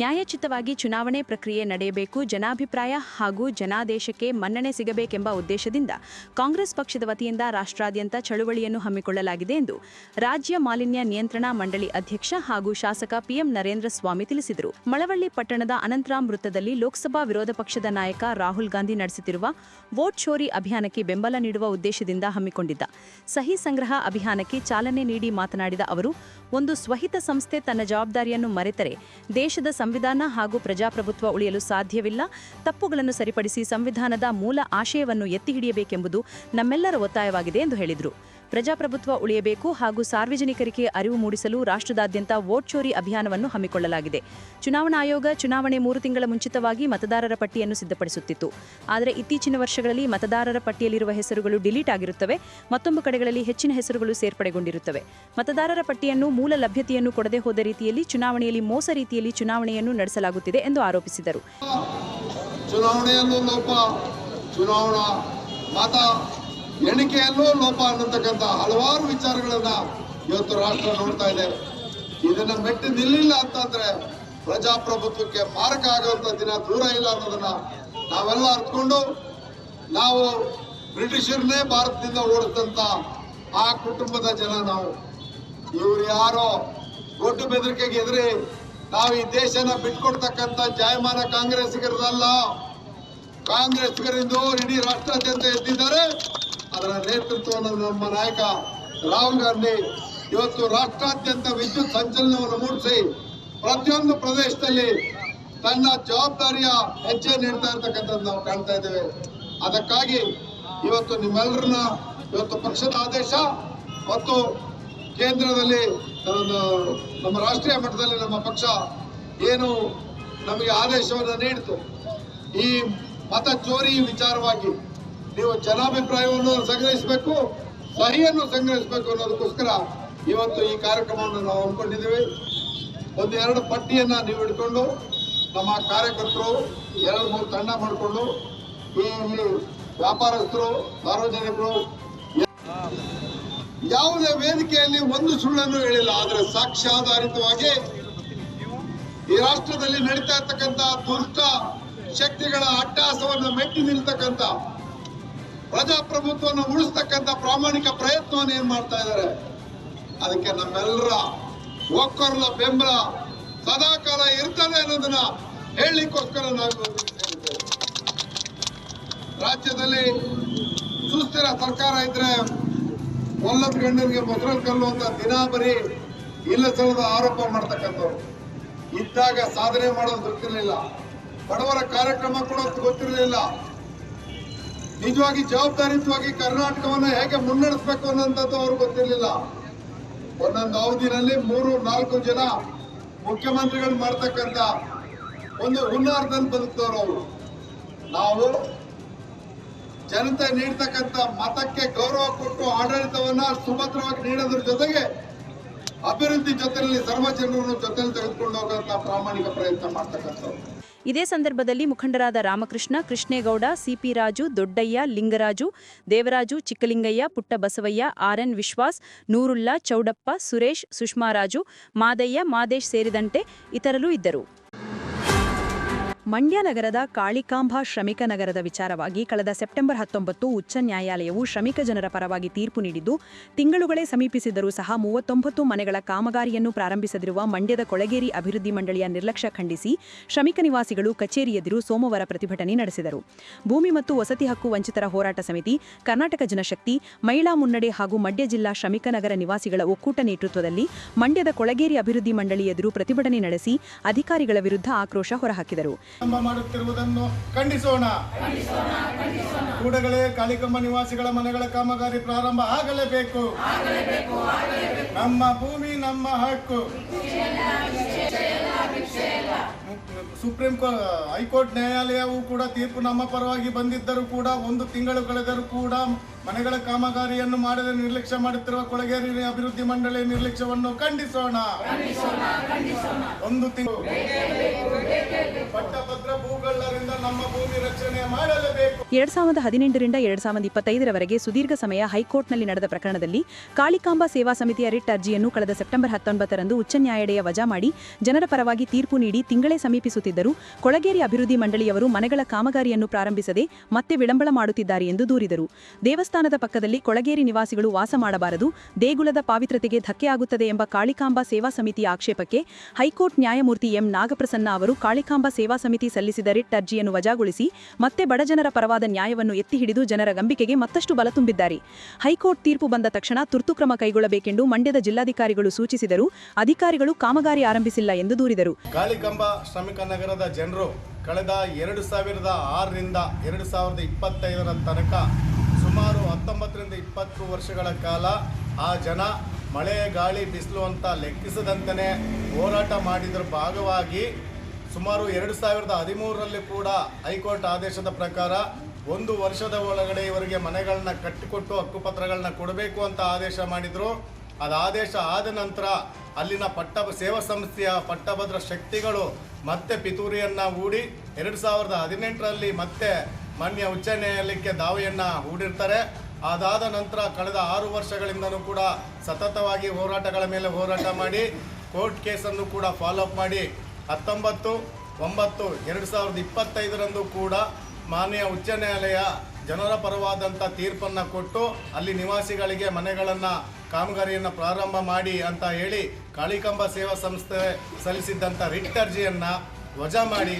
ನ್ಯಾಯಚಿತವಾಗಿ ಚುನಾವಣೆ ಪ್ರಕ್ರಿಯೆ ನಡೆಯಬೇಕು, ಜನಾಭಿಪ್ರಾಯ ಹಾಗೂ ಜನಾದೇಶಕ್ಕೆ ಮನ್ನಣೆ ಸಿಗಬೇಕೆಂಬ ಉದ್ದೇಶದಿಂದ ಕಾಂಗ್ರೆಸ್ ಪಕ್ಷದ ವತಿಯಿಂದ ರಾಷ್ಟ್ರಾದ್ಯಂತ ಚಳುವಳಿಯನ್ನು ಹಮ್ಮಿಕೊಳ್ಳಲಾಗಿದೆ ಎಂದು ರಾಜ್ಯ ಮಾಲಿನ್ಯ ನಿಯಂತ್ರಣ ಮಂಡಳಿ ಅಧ್ಯಕ್ಷ ಹಾಗೂ ಶಾಸಕ ಪಿಎಂ ನರೇಂದ್ರ ಸ್ವಾಮಿ ತಿಳಿಸಿದರು. ಮಳವಳ್ಳಿ ಪಟ್ಟಣದ ಅನಂತರಾಮ್ ವೃತ್ತದಲ್ಲಿ ಲೋಕಸಭಾ ವಿರೋಧ ಪಕ್ಷದ ನಾಯಕ ರಾಹುಲ್ ಗಾಂಧಿ ನಡೆಸುತ್ತಿರುವ ವೋಟ್ ಶೋರಿ ಅಭಿಯಾನಕ್ಕೆ ಬೆಂಬಲ ನೀಡುವ ಉದ್ದೇಶದಿಂದ ಹಮ್ಮಿಕೊಂಡಿದ್ದ ಸಹಿ ಸಂಗ್ರಹ ಅಭಿಯಾನಕ್ಕೆ ಚಾಲನೆ ನೀಡಿ ಮಾತನಾಡಿದ ಅವರು, ಒಂದು ಸ್ವಹಿತ ಸಂಸ್ಥೆ ತನ್ನ ಜವಾಬ್ದಾರಿಯನ್ನು ಮರೆತರೆ, ದೇಶದ ಸಂವಿಧಾನ ಹಾಗೂ ಪ್ರಜಾಪ್ರಭುತ್ವ ಉಳಿಯಲು ಸಾಧ್ಯವಿಲ್ಲ. ತಪ್ಪುಗಳನ್ನು ಸರಿಪಡಿಸಿ ಸಂವಿಧಾನದ ಮೂಲ ಆಶಯವನ್ನು ಎತ್ತಿ ಹಿಡಿಯಬೇಕೆಂಬುದು ನಮ್ಮೆಲ್ಲರ ಒತ್ತಾಯವಾಗಿದೆ ಎಂದು ಹೇಳಿದರು. ಪ್ರಜಾಪ್ರಭುತ್ವ ಉಳಿಯಬೇಕು ಹಾಗೂ ಸಾರ್ವಜನಿಕರಿಗೆ ಅರಿವು ಮೂಡಿಸಲು ರಾಷ್ಟ್ರದಾದ್ಯಂತ ವೋಟ್ ಚೋರಿ ಅಭಿಯಾನವನ್ನು ಹಮ್ಮಿಕೊಳ್ಳಲಾಗಿದೆ. ಚುನಾವಣಾ ಆಯೋಗ ಚುನಾವಣೆ ಮೂರು ತಿಂಗಳ ಮುಂಚಿತವಾಗಿ ಮತದಾರರ ಪಟ್ಟಿಯನ್ನು ಸಿದ್ಧಪಡಿಸುತ್ತಿತ್ತು. ಆದರೆ ಇತ್ತೀಚಿನ ವರ್ಷಗಳಲ್ಲಿ ಮತದಾರರ ಪಟ್ಟಿಯಲ್ಲಿರುವ ಹೆಸರುಗಳು ಡಿಲೀಟ್ ಆಗಿರುತ್ತವೆ. ಮತ್ತೊಂದು ಕಡೆಗಳಲ್ಲಿ ಹೆಚ್ಚಿನ ಹೆಸರುಗಳು ಸೇರ್ಪಡೆಗೊಂಡಿರುತ್ತವೆ. ಮತದಾರರ ಪಟ್ಟಿಯನ್ನು ಮೂಲ ಲಭ್ಯತೆಯನ್ನು ಕೊಡದೆ ಹೋದ ರೀತಿಯಲ್ಲಿ ಚುನಾವಣೆಯಲ್ಲಿ ಮೋಸ ರೀತಿಯಲ್ಲಿ ಚುನಾವಣೆಯನ್ನು ನಡೆಸಲಾಗುತ್ತಿದೆ ಎಂದು ಆರೋಪಿಸಿದರು. ಚುನಾವಣಾ ಮತ, ಎಣಿಕೆಯಲ್ಲೂ ಲೋಪ ಅನ್ನತಕ್ಕಂಥ ಹಲವಾರು ವಿಚಾರಗಳನ್ನ ಇವತ್ತು ರಾಷ್ಟ್ರ ನೋಡ್ತಾ ಇದೆ. ಇದನ್ನ ಮೆಟ್ಟಿ ನಿಲ್ಲಿಲ್ಲ ಅಂತಂದ್ರೆ ಪ್ರಜಾಪ್ರಭುತ್ವಕ್ಕೆ ಮಾರಕ ಆಗುವಂತ ದಿನ ದೂರ ಇಲ್ಲ ಅನ್ನೋದನ್ನ ನಾವೆಲ್ಲ ಅರ್ಥಕೊಂಡು ನಾವು ಬ್ರಿಟಿಷರನ್ನೇ ಭಾರತದಿಂದ ಓಡಿದಂತ ಆ ಕುಟುಂಬದ ಜನ ನಾವು. ಇವ್ರು ಯಾರೋ, ಒಟ್ಟು ಬೆದರಿಕೆಗೆ ಎದುರಿ ನಾವು ಈ ದೇಶನ ಬಿಟ್ಕೊಡ್ತಕ್ಕಂಥ ಜಾಯಮಾನ ಕಾಂಗ್ರೆಸ್ಗರದಲ್ಲ ಕಾಂಗ್ರೆಸ್ಗರಿಂದು ಇಡೀ ರಾಷ್ಟ್ರಾದ್ಯಂತ ಎದ್ದಿದ್ದಾರೆ. ಅದರ ನೇತೃತ್ವವನ್ನು ನಮ್ಮ ನಾಯಕ ರಾಹುಲ್ ಗಾಂಧಿ ಇವತ್ತು ರಾಷ್ಟ್ರಾದ್ಯಂತ ವಿದ್ಯುತ್ ಸಂಚಲನವನ್ನು ಮೂಡಿಸಿ ಪ್ರತಿಯೊಂದು ಪ್ರದೇಶದಲ್ಲಿ ತನ್ನ ಜವಾಬ್ದಾರಿಯ ಹೆಜ್ಜೆ ನೀಡ್ತಾ ಇರ್ತಕ್ಕಂಥದ್ದು ನಾವು ಕಾಣ್ತಾ ಇದ್ದೇವೆ. ಅದಕ್ಕಾಗಿ ಇವತ್ತು ನಿಮ್ಮೆಲ್ಲರನ್ನ ಇವತ್ತು ಪಕ್ಷದ ಆದೇಶ ಮತ್ತು ಕೇಂದ್ರದಲ್ಲಿ ನಮ್ಮ ರಾಷ್ಟ್ರೀಯ ಮಟ್ಟದಲ್ಲಿ ನಮ್ಮ ಪಕ್ಷ ಏನು ನಮಗೆ ಆದೇಶವನ್ನು ನೀಡಿತು. ಈ ಮತ ಚೋರಿ ವಿಚಾರವಾಗಿ ನೀವು ಜನಾಭಿಪ್ರಾಯವನ್ನು ಸಂಗ್ರಹಿಸಬೇಕು, ಸಹಿಯನ್ನು ಸಂಗ್ರಹಿಸಬೇಕು ಅನ್ನೋದಕ್ಕೋಸ್ಕರ ಇವತ್ತು ಈ ಕಾರ್ಯಕ್ರಮವನ್ನು ನಾವು ಹಮ್ಮಿಕೊಂಡಿದ್ದೀವಿ. ಒಂದೆರಡು ಪಟ್ಟಿಯನ್ನು ನೀವು ಇಟ್ಕೊಂಡು ನಮ್ಮ ಕಾರ್ಯಕರ್ತರು, ಎರಡು ಮೂರು ತಂಡ ಮಾಡಿಕೊಂಡು ಈ ವ್ಯಾಪಾರಸ್ಥರು, ಸಾರ್ವಜನಿಕರು ಯಾವುದೇ ವೇದಿಕೆಯಲ್ಲಿ ಒಂದು ಸುಳ್ಳನ್ನು ಹೇಳಿಲ್ಲ, ಆದರೆ ಸಾಕ್ಷ್ಯಾಧಾರಿತವಾಗಿ ಈ ರಾಷ್ಟ್ರದಲ್ಲಿ ನಡೀತಾ ಇರ್ತಕ್ಕಂಥ ದುಷ್ಟ ಶಕ್ತಿಗಳ ಅಟ್ಟಹಾಸವನ್ನು ಮೆಟ್ಟಿ ನಿಲ್ತಕ್ಕಂಥ ಪ್ರಜಾಪ್ರಭುತ್ವವನ್ನು ಉಳಿಸ್ತಕ್ಕಂಥ ಪ್ರಾಮಾಣಿಕ ಪ್ರಯತ್ನವನ್ನು ಏನ್ ಮಾಡ್ತಾ ಇದ್ದಾರೆ? ಅದಕ್ಕೆ ನಮ್ಮೆಲ್ಲರ ಒಕ್ಕರ್ಲ ಬೆಂಬಲ ಸದಾಕಾಲ ಇರ್ತದೆ ಅನ್ನೋದನ್ನ ಹೇಳಲಿಕ್ಕೋಸ್ಕರ ನಾವು ರಾಜ್ಯದಲ್ಲಿ ಸುಸ್ಥಿರ ಸರ್ಕಾರ ಇದ್ರೆ ಒಲ್ಲದ ಗಂಡನಿಗೆ ಮೊಸರಲ್ಲಿ ಕಲ್ಲು ಅಂತ ದಿನ ಬರೀ ಇಲ್ಲ ಸಲ್ಲದ ಆರೋಪ ಮಾಡ್ತಕ್ಕಂಥವ್ರು. ಇದ್ದಾಗ ಸಾಧನೆ ಮಾಡೋದು ಗೊತ್ತಿರಲಿಲ್ಲ. ಬಡವರ ಕಾರ್ಯಕ್ರಮ ಕೂಡ ಗೊತ್ತಿರಲಿಲ್ಲ. ನಿಜವಾಗಿ ಜವಾಬ್ದಾರಿಯುತವಾಗಿ ಕರ್ನಾಟಕವನ್ನು ಹೇಗೆ ಮುನ್ನಡೆಸಬೇಕು ಅನ್ನೋಂಥದ್ದು ಅವ್ರಿಗೆ ಗೊತ್ತಿರಲಿಲ್ಲ. ಒಂದೊಂದು ಅವಧಿನಲ್ಲಿ ಮೂರು, ನಾಲ್ಕು ಜನ ಮುಖ್ಯಮಂತ್ರಿಗಳು ಮಾಡ್ತಕ್ಕಂಥ ಒಂದು ಹುನ್ನಾರದಲ್ಲಿ ಬದುಕ್ತವ್ರು ಅವರು. ನಾವು ಜನತೆ ನೀಡ್ತಕ್ಕಂಥ ಮತಕ್ಕೆ ಗೌರವ ಕೊಟ್ಟು ಆಡಳಿತವನ್ನ ಸುಭದ್ರವಾಗಿ ನೀಡೋದ್ರ ಜೊತೆಗೆ ಅಭಿವೃದ್ಧಿ ಜೊತೆಯಲ್ಲಿ ಸರ್ವ ಜನರನ್ನು ಜೊತೆಯಲ್ಲಿ ತೆಗೆದುಕೊಂಡು ಹೋಗುವಂತ ಪ್ರಾಮಾಣಿಕ ಪ್ರಯತ್ನ ಮಾಡ್ತಕ್ಕಂಥವ್ರು. ಇದೇ ಸಂದರ್ಭದಲ್ಲಿ ಮುಖಂಡರಾದ Ramakrishna, Krishnegowda, C P Raju, Doddaiah, Lingaraju, Devaraju, Chikkalingaiah, Puttabasavaiah, R N Vishwas, Noorulla Chowdappa, Suresh Sushmaraju Madaiah, Madesh ಸೇರಿದಂತೆ ಇತರರು ಇದ್ದರು. ಮಂಡ್ಯ ನಗರದ ಕಾಳಿಕಾಂಬ ಶ್ರಮಿಕ ನಗರದ ವಿಚಾರವಾಗಿ ಕಳೆದ ಸೆಪ್ಟೆಂಬರ್ ಹತ್ತೊಂಬತ್ತು ಉಚ್ಚ ನ್ಯಾಯಾಲಯವು ಶ್ರಮಿಕ ಜನರ ಪರವಾಗಿ ತೀರ್ಪು ನೀಡಿದ್ದು, ತಿಂಗಳುಗಳೇ ಸಮೀಪಿಸಿದರೂ ಸಹ ಮೂವತ್ತೊಂಬತ್ತು ಮನೆಗಳ ಕಾಮಗಾರಿಯನ್ನು ಪ್ರಾರಂಭಿಸದಿರುವ ಮಂಡ್ಯದ ಕೊಳಗೇರಿ ಅಭಿವೃದ್ಧಿ ಮಂಡಳಿಯ ನಿರ್ಲಕ್ಷ್ಯ ಖಂಡಿಸಿ ಶ್ರಮಿಕ ನಿವಾಸಿಗಳು ಕಚೇರಿ ಎದುರು ಸೋಮವಾರ ಪ್ರತಿಭಟನೆ ನಡೆಸಿದರು. ಭೂಮಿ ಮತ್ತು ವಸತಿ ಹಕ್ಕು ವಂಚಿತರ ಹೋರಾಟ ಸಮಿತಿ, ಕರ್ನಾಟಕ ಜನಶಕ್ತಿ, ಮಹಿಳಾ ಮುನ್ನಡೆ ಹಾಗೂ ಮಂಡ್ಯ ಜಿಲ್ಲಾ ಶ್ರಮಿಕ ನಗರ ನಿವಾಸಿಗಳ ಒಕ್ಕೂಟ ನೇತೃತ್ವದಲ್ಲಿ ಮಂಡ್ಯದ ಕೊಳಗೇರಿ ಅಭಿವೃದ್ಧಿ ಮಂಡಳಿ ಎದುರು ಪ್ರತಿಭಟನೆ ನಡೆಸಿ ಅಧಿಕಾರಿಗಳ ವಿರುದ್ಧ ಆಕ್ರೋಶ ಹೊರಹಾಕಿದರು. ಪ್ರಾರಂಭ ಮಾಡುತ್ತಿರುವುದನ್ನು ಖಂಡಿಸೋಣ. ಕೂಡಗಳೇ ಕಾಳಿಕಮ್ಮ ನಿವಾಸಿಗಳ ಮನೆಗಳ ಕಾಮಗಾರಿ ಪ್ರಾರಂಭ ಆಗಲೇಬೇಕು. ನಮ್ಮ ಭೂಮಿ ನಮ್ಮ ಹಕ್ಕು. ಸುಪ್ರೀಂ ಕೋರ್ಟ್ ಹೈಕೋರ್ಟ್ ನ್ಯಾಯಾಲಯವು ಕೂಡ ತೀರ್ಪು ನಮ್ಮ ಪರವಾಗಿ ಬಂದಿದ್ದರೂ ಕೂಡ ಒಂದು ತಿಂಗಳು ಕಳೆದರೂ ಕೂಡ ಮನೆಗಳ ಕಾಮಗಾರಿಯನ್ನು ಮಾಡದೆ ನಿರ್ಲಕ್ಷ್ಯ ಮಾಡುತ್ತಿರುವ ಕೊಳಗೇರಿ ಅಭಿವೃದ್ಧಿ ಮಂಡಳಿ ನಿರ್ಲಕ್ಷ್ಯವನ್ನು ಖಂಡಿಸೋಣ. ಒಂದು ತಿಂಗಳು. ಪಟ್ಟಭದ್ರ ಭೂಗಳ ಎರಡ್ ಸಾವಿರದ ಹದಿನೆಂಟರಿಂದ ಎರಡ್ ಸಾವಿರದ ಇಪ್ಪತ್ತೈದರವರೆಗೆ ಸುದೀರ್ಘ ಸಮಯ ಹೈಕೋರ್ಟ್ನಲ್ಲಿ ನಡೆದ ಪ್ರಕರಣದಲ್ಲಿ ಕಾಳಿಕಾಂಬಾ ಸೇವಾ ಸಮಿತಿಯ ರಿಟ್ ಅರ್ಜಿಯನ್ನು ಕಳೆದ ಸೆಪ್ಟೆಂಬರ್ ಹತ್ತೊಂಬತ್ತರಂದು ಉಚ್ಚ ನ್ಯಾಯಾಲಯ ವಜಾ ಮಾಡಿ ಜನರ ಪರವಾಗಿ ತೀರ್ಪು ನೀಡಿ ತಿಂಗಳೇ ಸಮೀಪಿಸುತ್ತಿದ್ದರು. ಕೊಳಗೇರಿ ಅಭಿವೃದ್ಧಿ ಮಂಡಳಿಯವರು ಮನೆಗಳ ಕಾಮಗಾರಿಯನ್ನು ಪ್ರಾರಂಭಿಸದೆ ಮತ್ತೆ ವಿಳಂಬಳ ಮಾಡುತ್ತಿದ್ದಾರೆ ಎಂದು ದೂರಿದರು. ದೇವಸ್ಥಾನದ ಪಕ್ಕದಲ್ಲಿ ಕೊಳಗೇರಿ ನಿವಾಸಿಗಳು ವಾಸ ಮಾಡಬಾರದು, ದೇಗುಲದ ಪಾವಿತ್ರತೆಗೆ ಧಕ್ಕೆಯಾಗುತ್ತದೆ ಎಂಬ ಕಾಳಿಕಾಂಬಾ ಸೇವಾ ಸಮಿತಿಯ ಆಕ್ಷೇಪಕ್ಕೆ ಹೈಕೋರ್ಟ್ ನ್ಯಾಯಮೂರ್ತಿ ಎಂ ನಾಗಪ್ರಸನ್ನ ಅವರು ಕಾಳಿಕಾಂಬ ಸೇವಾ ಸಮಿತಿ ಸಲ್ಲಿಸಿದ ರಿಟ್ ಅರ್ಜಿಯನ್ನು ವಜಾಗೊಳಿಸಿ ಮತ್ತೆ ಬಡಜನರ ಪರವಾದ ನ್ಯಾಯವನ್ನು ಎತ್ತಿ ಹಿಡಿದು ಜನರ ಗಂಬಿಕೆಗೆ ಮತ್ತಷ್ಟು ಬಲ ತುಂಬಿದ್ದಾರೆ. ಹೈಕೋರ್ಟ್ ತೀರ್ಪು ಬಂದ ತಕ್ಷಣ ತುರ್ತು ಕ್ರಮ ಕೈಗೊಳ್ಳಬೇಕೆಂದು ಮಂಡ್ಯದ ಜಿಲ್ಲಾಧಿಕಾರಿಗಳು ಸೂಚಿಸಿದರು. ಅಧಿಕಾರಿಗಳು ಕಾಮಗಾರಿ ಆರಂಭಿಸಿಲ್ಲ ಎಂದು ದೂರಿದರು. ಗಾಳಿಕಂಬ ಶ್ರಮಿಕ ನಗರದ ಜನರು ಕಳೆದ ಎರಡು ಸಾವಿರದ ಆರರಿಂದ ಎರಡು ಸಾವಿರದ ಇಪ್ಪತ್ತೈದರ ತನಕ ಸುಮಾರು ಹತ್ತೊಂಬತ್ತರಿಂದ ಇಪ್ಪತ್ತು ವರ್ಷಗಳ ಕಾಲ ಆ ಜನ ಮಳೆ ಗಾಳಿ ಬಿಸಿಲು ಅಂತ ಲೆಕ್ಕಿಸದಂತನೇ ಹೋರಾಟ ಮಾಡಿದ್ರ. ಭಾಗವಾಗಿ ಸುಮಾರು ಎರಡು ಸಾವಿರದ ಹದಿಮೂರರಲ್ಲಿ ಕೂಡ ಹೈಕೋರ್ಟ್ ಆದೇಶದ ಪ್ರಕಾರ ಒಂದು ವರ್ಷದ ಒಳಗಡೆ ಇವರಿಗೆ ಮನೆಗಳನ್ನ ಕಟ್ಟಿಕೊಟ್ಟು ಹಕ್ಕುಪತ್ರಗಳನ್ನ ಕೊಡಬೇಕು ಅಂತ ಆದೇಶ ಮಾಡಿದ್ರು. ಅದು ಆದೇಶ ಆದ ನಂತರ ಅಲ್ಲಿನ ಪಟ್ಟ ಸೇವಾ ಸಂಸ್ಥೆಯ ಪಟ್ಟಭದ್ರ ಶಕ್ತಿಗಳು ಮತ್ತೆ ಪಿತೂರಿಯನ್ನ ಹೂಡಿ ಎರಡು ಸಾವಿರದ ಹದಿನೆಂಟರಲ್ಲಿ ಮತ್ತೆ ಮಾನ್ಯ ಉಚ್ಚ ನ್ಯಾಯಾಲಯಕ್ಕೆ ದಾವೆಯನ್ನ ಹೂಡಿರ್ತಾರೆ. ಅದಾದ ನಂತರ ಕಳೆದ ಆರು ವರ್ಷಗಳಿಂದನೂ ಕೂಡ ಸತತವಾಗಿ ಹೋರಾಟಗಳ ಮೇಲೆ ಹೋರಾಟ ಮಾಡಿ ಕೋರ್ಟ್ ಕೇಸನ್ನು ಕೂಡ ಫಾಲೋಅಪ್ ಮಾಡಿ ಹತ್ತೊಂಬತ್ತು, ಒಂಬತ್ತು, ಎರಡು ಸಾವಿರದ ಇಪ್ಪತ್ತೈದರಂದು ಕೂಡ ಮಾನ್ಯ ಉಚ್ಚ ನ್ಯಾಯಾಲಯ ಜನರ ಪರವಾದಂಥ ತೀರ್ಪನ್ನು ಕೊಟ್ಟು ಅಲ್ಲಿ ನಿವಾಸಿಗಳಿಗೆ ಮನೆಗಳನ್ನು, ಕಾಮಗಾರಿಯನ್ನು ಪ್ರಾರಂಭ ಮಾಡಿ ಅಂತ ಹೇಳಿ ಕಾಳಿಕಂಬ ಸೇವಾ ಸಂಸ್ಥೆ ಸಲ್ಲಿಸಿದ್ದಂಥ ರಿಟ್ ಅರ್ಜಿಯನ್ನು ವಜಾ ಮಾಡಿ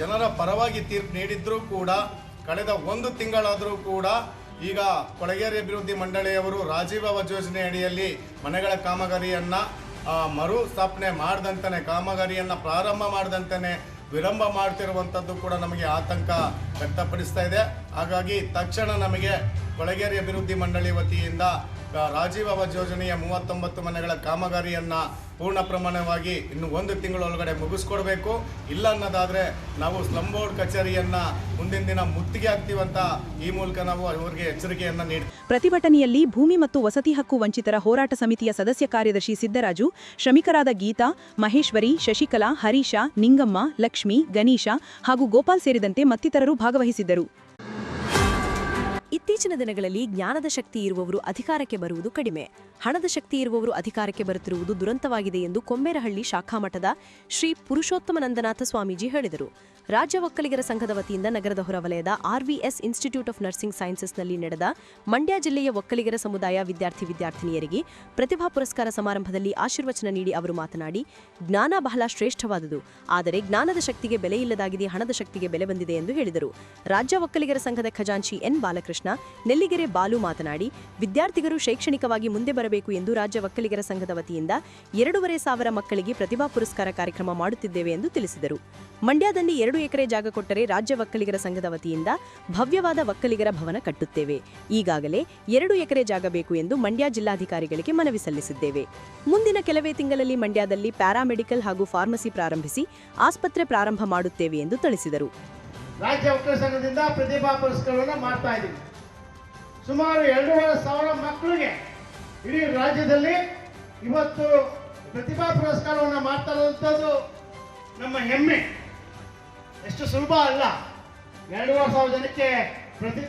ಜನರ ಪರವಾಗಿ ತೀರ್ಪು ನೀಡಿದ್ರೂ ಕೂಡ ಕಳೆದ ಒಂದು ತಿಂಗಳಾದರೂ ಕೂಡ ಈಗ ಕೊಳಗೇರಿ ಅಭಿವೃದ್ಧಿ ಮಂಡಳಿಯವರು ರಾಜೀವ್ ಯೋಜನೆ ಅಡಿಯಲ್ಲಿ ಮನೆಗಳ ಕಾಮಗಾರಿಯನ್ನು ಮರು ಸ್ಥಾಪನೆ ಮಾಡ್ದಂತಾನೆ, ಕಾಮಗಾರಿಯನ್ನು ಪ್ರಾರಂಭ ಮಾಡಿದಂತೆ ವಿಳಂಬ ಮಾಡ್ತಿರುವಂಥದ್ದು ಕೂಡ ನಮಗೆ ಆತಂಕ ವ್ಯಕ್ತಪಡಿಸ್ತಾ ಇದೆ. ಹಾಗಾಗಿ ತಕ್ಷಣ ನಮಗೆ ಕೊಳಗೇರಿ ಅಭಿವೃದ್ಧಿ ಮಂಡಳಿ ವತಿಯಿಂದ ರಾಜೀವ್ ಆವಾಸ್ ಯೋಜನೆಯ ಮೂವತ್ತೊಂಬತ್ತು ಮನೆಗಳ ಕಾಮಗಾರಿಯನ್ನು ಪೂರ್ಣ ಪ್ರಮಾಣವಾಗಿ ಇನ್ನು ಒಂದು ತಿಂಗಳೊಳಗಡೆ ಮುಗಿಸ್ಕೊಡ್ಬೇಕು. ಇಲ್ಲ ಅನ್ನೋದಾದರೆ ನಾವು ಸ್ಲಂ ಬೋರ್ಡ್ ಕಚೇರಿಯನ್ನು ಮುಂದಿನ ದಿನ ಮುತ್ತಿಗೆ ಹಾಕ್ತೀವಂತ ಈ ಮೂಲಕ ನಾವು ಅವರಿಗೆ ಎಚ್ಚರಿಕೆಯನ್ನು ನೀಡಿ ಪ್ರತಿಭಟನೆಯಲ್ಲಿ ಭೂಮಿ ಮತ್ತು ವಸತಿ ಹಕ್ಕು ವಂಚಿತರ ಹೋರಾಟ ಸಮಿತಿಯ ಸದಸ್ಯ ಕಾರ್ಯದರ್ಶಿ ಸಿದ್ದರಾಜು, ಶ್ರಮಿಕರಾದ ಗೀತಾ, ಮಹೇಶ್ವರಿ, ಶಶಿಕಲಾ, ಹರೀಶ, ನಿಂಗಮ್ಮ, ಲಕ್ಷ್ಮಿ, ಗಣೇಶ ಹಾಗೂ ಗೋಪಾಲ್ ಸೇರಿದಂತೆ ಮತ್ತಿತರರು ಭಾಗವಹಿಸಿದ್ದರು. ಇತ್ತೀಚಿನ ದಿನಗಳಲ್ಲಿ ಜ್ಞಾನದ ಶಕ್ತಿ ಇರುವವರು ಅಧಿಕಾರಕ್ಕೆ ಬರುವುದು ಕಡಿಮೆ. ಹಣದ ಶಕ್ತಿ ಇರುವವರು ಅಧಿಕಾರಕ್ಕೆ ಬರುತ್ತಿರುವುದು ದುರಂತವಾಗಿದೆ ಎಂದು ಕೊಂಬೇರಹಳ್ಳಿ ಶಾಖಾ ಮಠದ ಶ್ರೀ ಪುರುಷೋತ್ತಮನಂದನಾಥ ಸ್ವಾಮೀಜಿ ಹೇಳಿದರು. ರಾಜ್ಯ ಒಕ್ಕಲಿಗರ ಸಂಘದ ವತಿಯಿಂದ ನಗರದ ಹೊರವಲಯದ R V S institute of nursing ಸೈನ್ಸಸ್ನಲ್ಲಿ ನಡೆದ ಮಂಡ್ಯ ಜಿಲ್ಲೆಯ ಒಕ್ಕಲಿಗರ ಸಮುದಾಯ ವಿದ್ಯಾರ್ಥಿ ವಿದ್ಯಾರ್ಥಿನಿಯರಿಗೆ ಪ್ರತಿಭಾ ಪುರಸ್ಕಾರ ಸಮಾರಂಭದಲ್ಲಿ ಆಶೀರ್ವಚನ ನೀಡಿ ಅವರು ಮಾತನಾಡಿ, ಜ್ಞಾನ ಬಹಳ ಶ್ರೇಷ್ಠವಾದುದು, ಆದರೆ ಜ್ಞಾನದ ಶಕ್ತಿಗೆ ಬೆಲೆ ಇಲ್ಲದಾಗಿದೆ, ಹಣದ ಶಕ್ತಿಗೆ ಬೆಲೆ ಬಂದಿದೆ ಎಂದು ಹೇಳಿದರು. ರಾಜ್ಯ ಒಕ್ಕಲಿಗರ ಸಂಘದ ಖಜಾಂಚಿ ಎನ್ ಬಾಲಕೃಷ್ಣ, ನೆಲ್ಲಿಗೆರೆ ಬಾಲು ಮಾತನಾಡಿ ವಿದ್ಯಾರ್ಥಿಗಳು ಶೈಕ್ಷಣಿಕವಾಗಿ ಮುಂದೆ ಬರಬೇಕು ಎಂದು ರಾಜ್ಯ ಒಕ್ಕಲಿಗರ ಸಂಘದ ವತಿಯಿಂದ ಎರಡೂವರೆ ಸಾವಿರ ಮಕ್ಕಳಿಗೆ ಪ್ರತಿಭಾ ಪುರಸ್ಕಾರ ಕಾರ್ಯಕ್ರಮ ಮಾಡುತ್ತಿದ್ದೇವೆ ಎಂದು ತಿಳಿಸಿದರು. ಮಂಡ್ಯದಲ್ಲಿ ಎರಡು ಎಕರೆ ಜಾಗ ಕೊಟ್ಟರೆ ರಾಜ್ಯ ಒಕ್ಕಲಿಗರ ಸಂಘದ ವತಿಯಿಂದ ಭವ್ಯವಾದ ಒಕ್ಕಲಿಗರ ಭವನ ಕಟ್ಟುತ್ತೇವೆ. ಈಗಾಗಲೇ ಎರಡು ಎಕರೆ ಜಾಗ ಬೇಕು ಎಂದು ಮಂಡ್ಯ ಜಿಲ್ಲಾಧಿಕಾರಿಗಳಿಗೆ ಮನವಿ ಸಲ್ಲಿಸಿದ್ದೇವೆ. ಮುಂದಿನ ಕೆಲವೇ ತಿಂಗಳಲ್ಲಿ ಮಂಡ್ಯದಲ್ಲಿ ಪ್ಯಾರಾಮೆಡಿಕಲ್ ಹಾಗೂ ಫಾರ್ಮಸಿ ಪ್ರಾರಂಭಿಸಿ ಆಸ್ಪತ್ರೆ ಪ್ರಾರಂಭ ಮಾಡುತ್ತೇವೆ ಎಂದು ತಿಳಿಸಿದರು. ರಾಜ್ಯ ಒಕ್ಕಲಿಗ ಸಂಘದಿಂದ ಪ್ರತಿಭಾ ಪುರಸ್ಕಾರವನ್ನು ಮಾಡ್ತಾ ಇದ್ದೀವಿ. ಸುಮಾರು ಎರಡೂವರೆ ಸಾವಿರ ಮಕ್ಕಳಿಗೆ ಇಡೀ ರಾಜ್ಯದಲ್ಲಿ ಇವತ್ತು ಪ್ರತಿಭಾ ಪುರಸ್ಕಾರವನ್ನು ಮಾಡ್ತಾ ಇರುವಂಥದ್ದು ನಮ್ಮ ಹೆಮ್ಮೆ. ಎಷ್ಟು ಸುಲಭ ಅಲ್ಲ. ಎರಡೂವರೆ ಸಾವಿರ ಜನಕ್ಕೆ ಪ್ರತಿ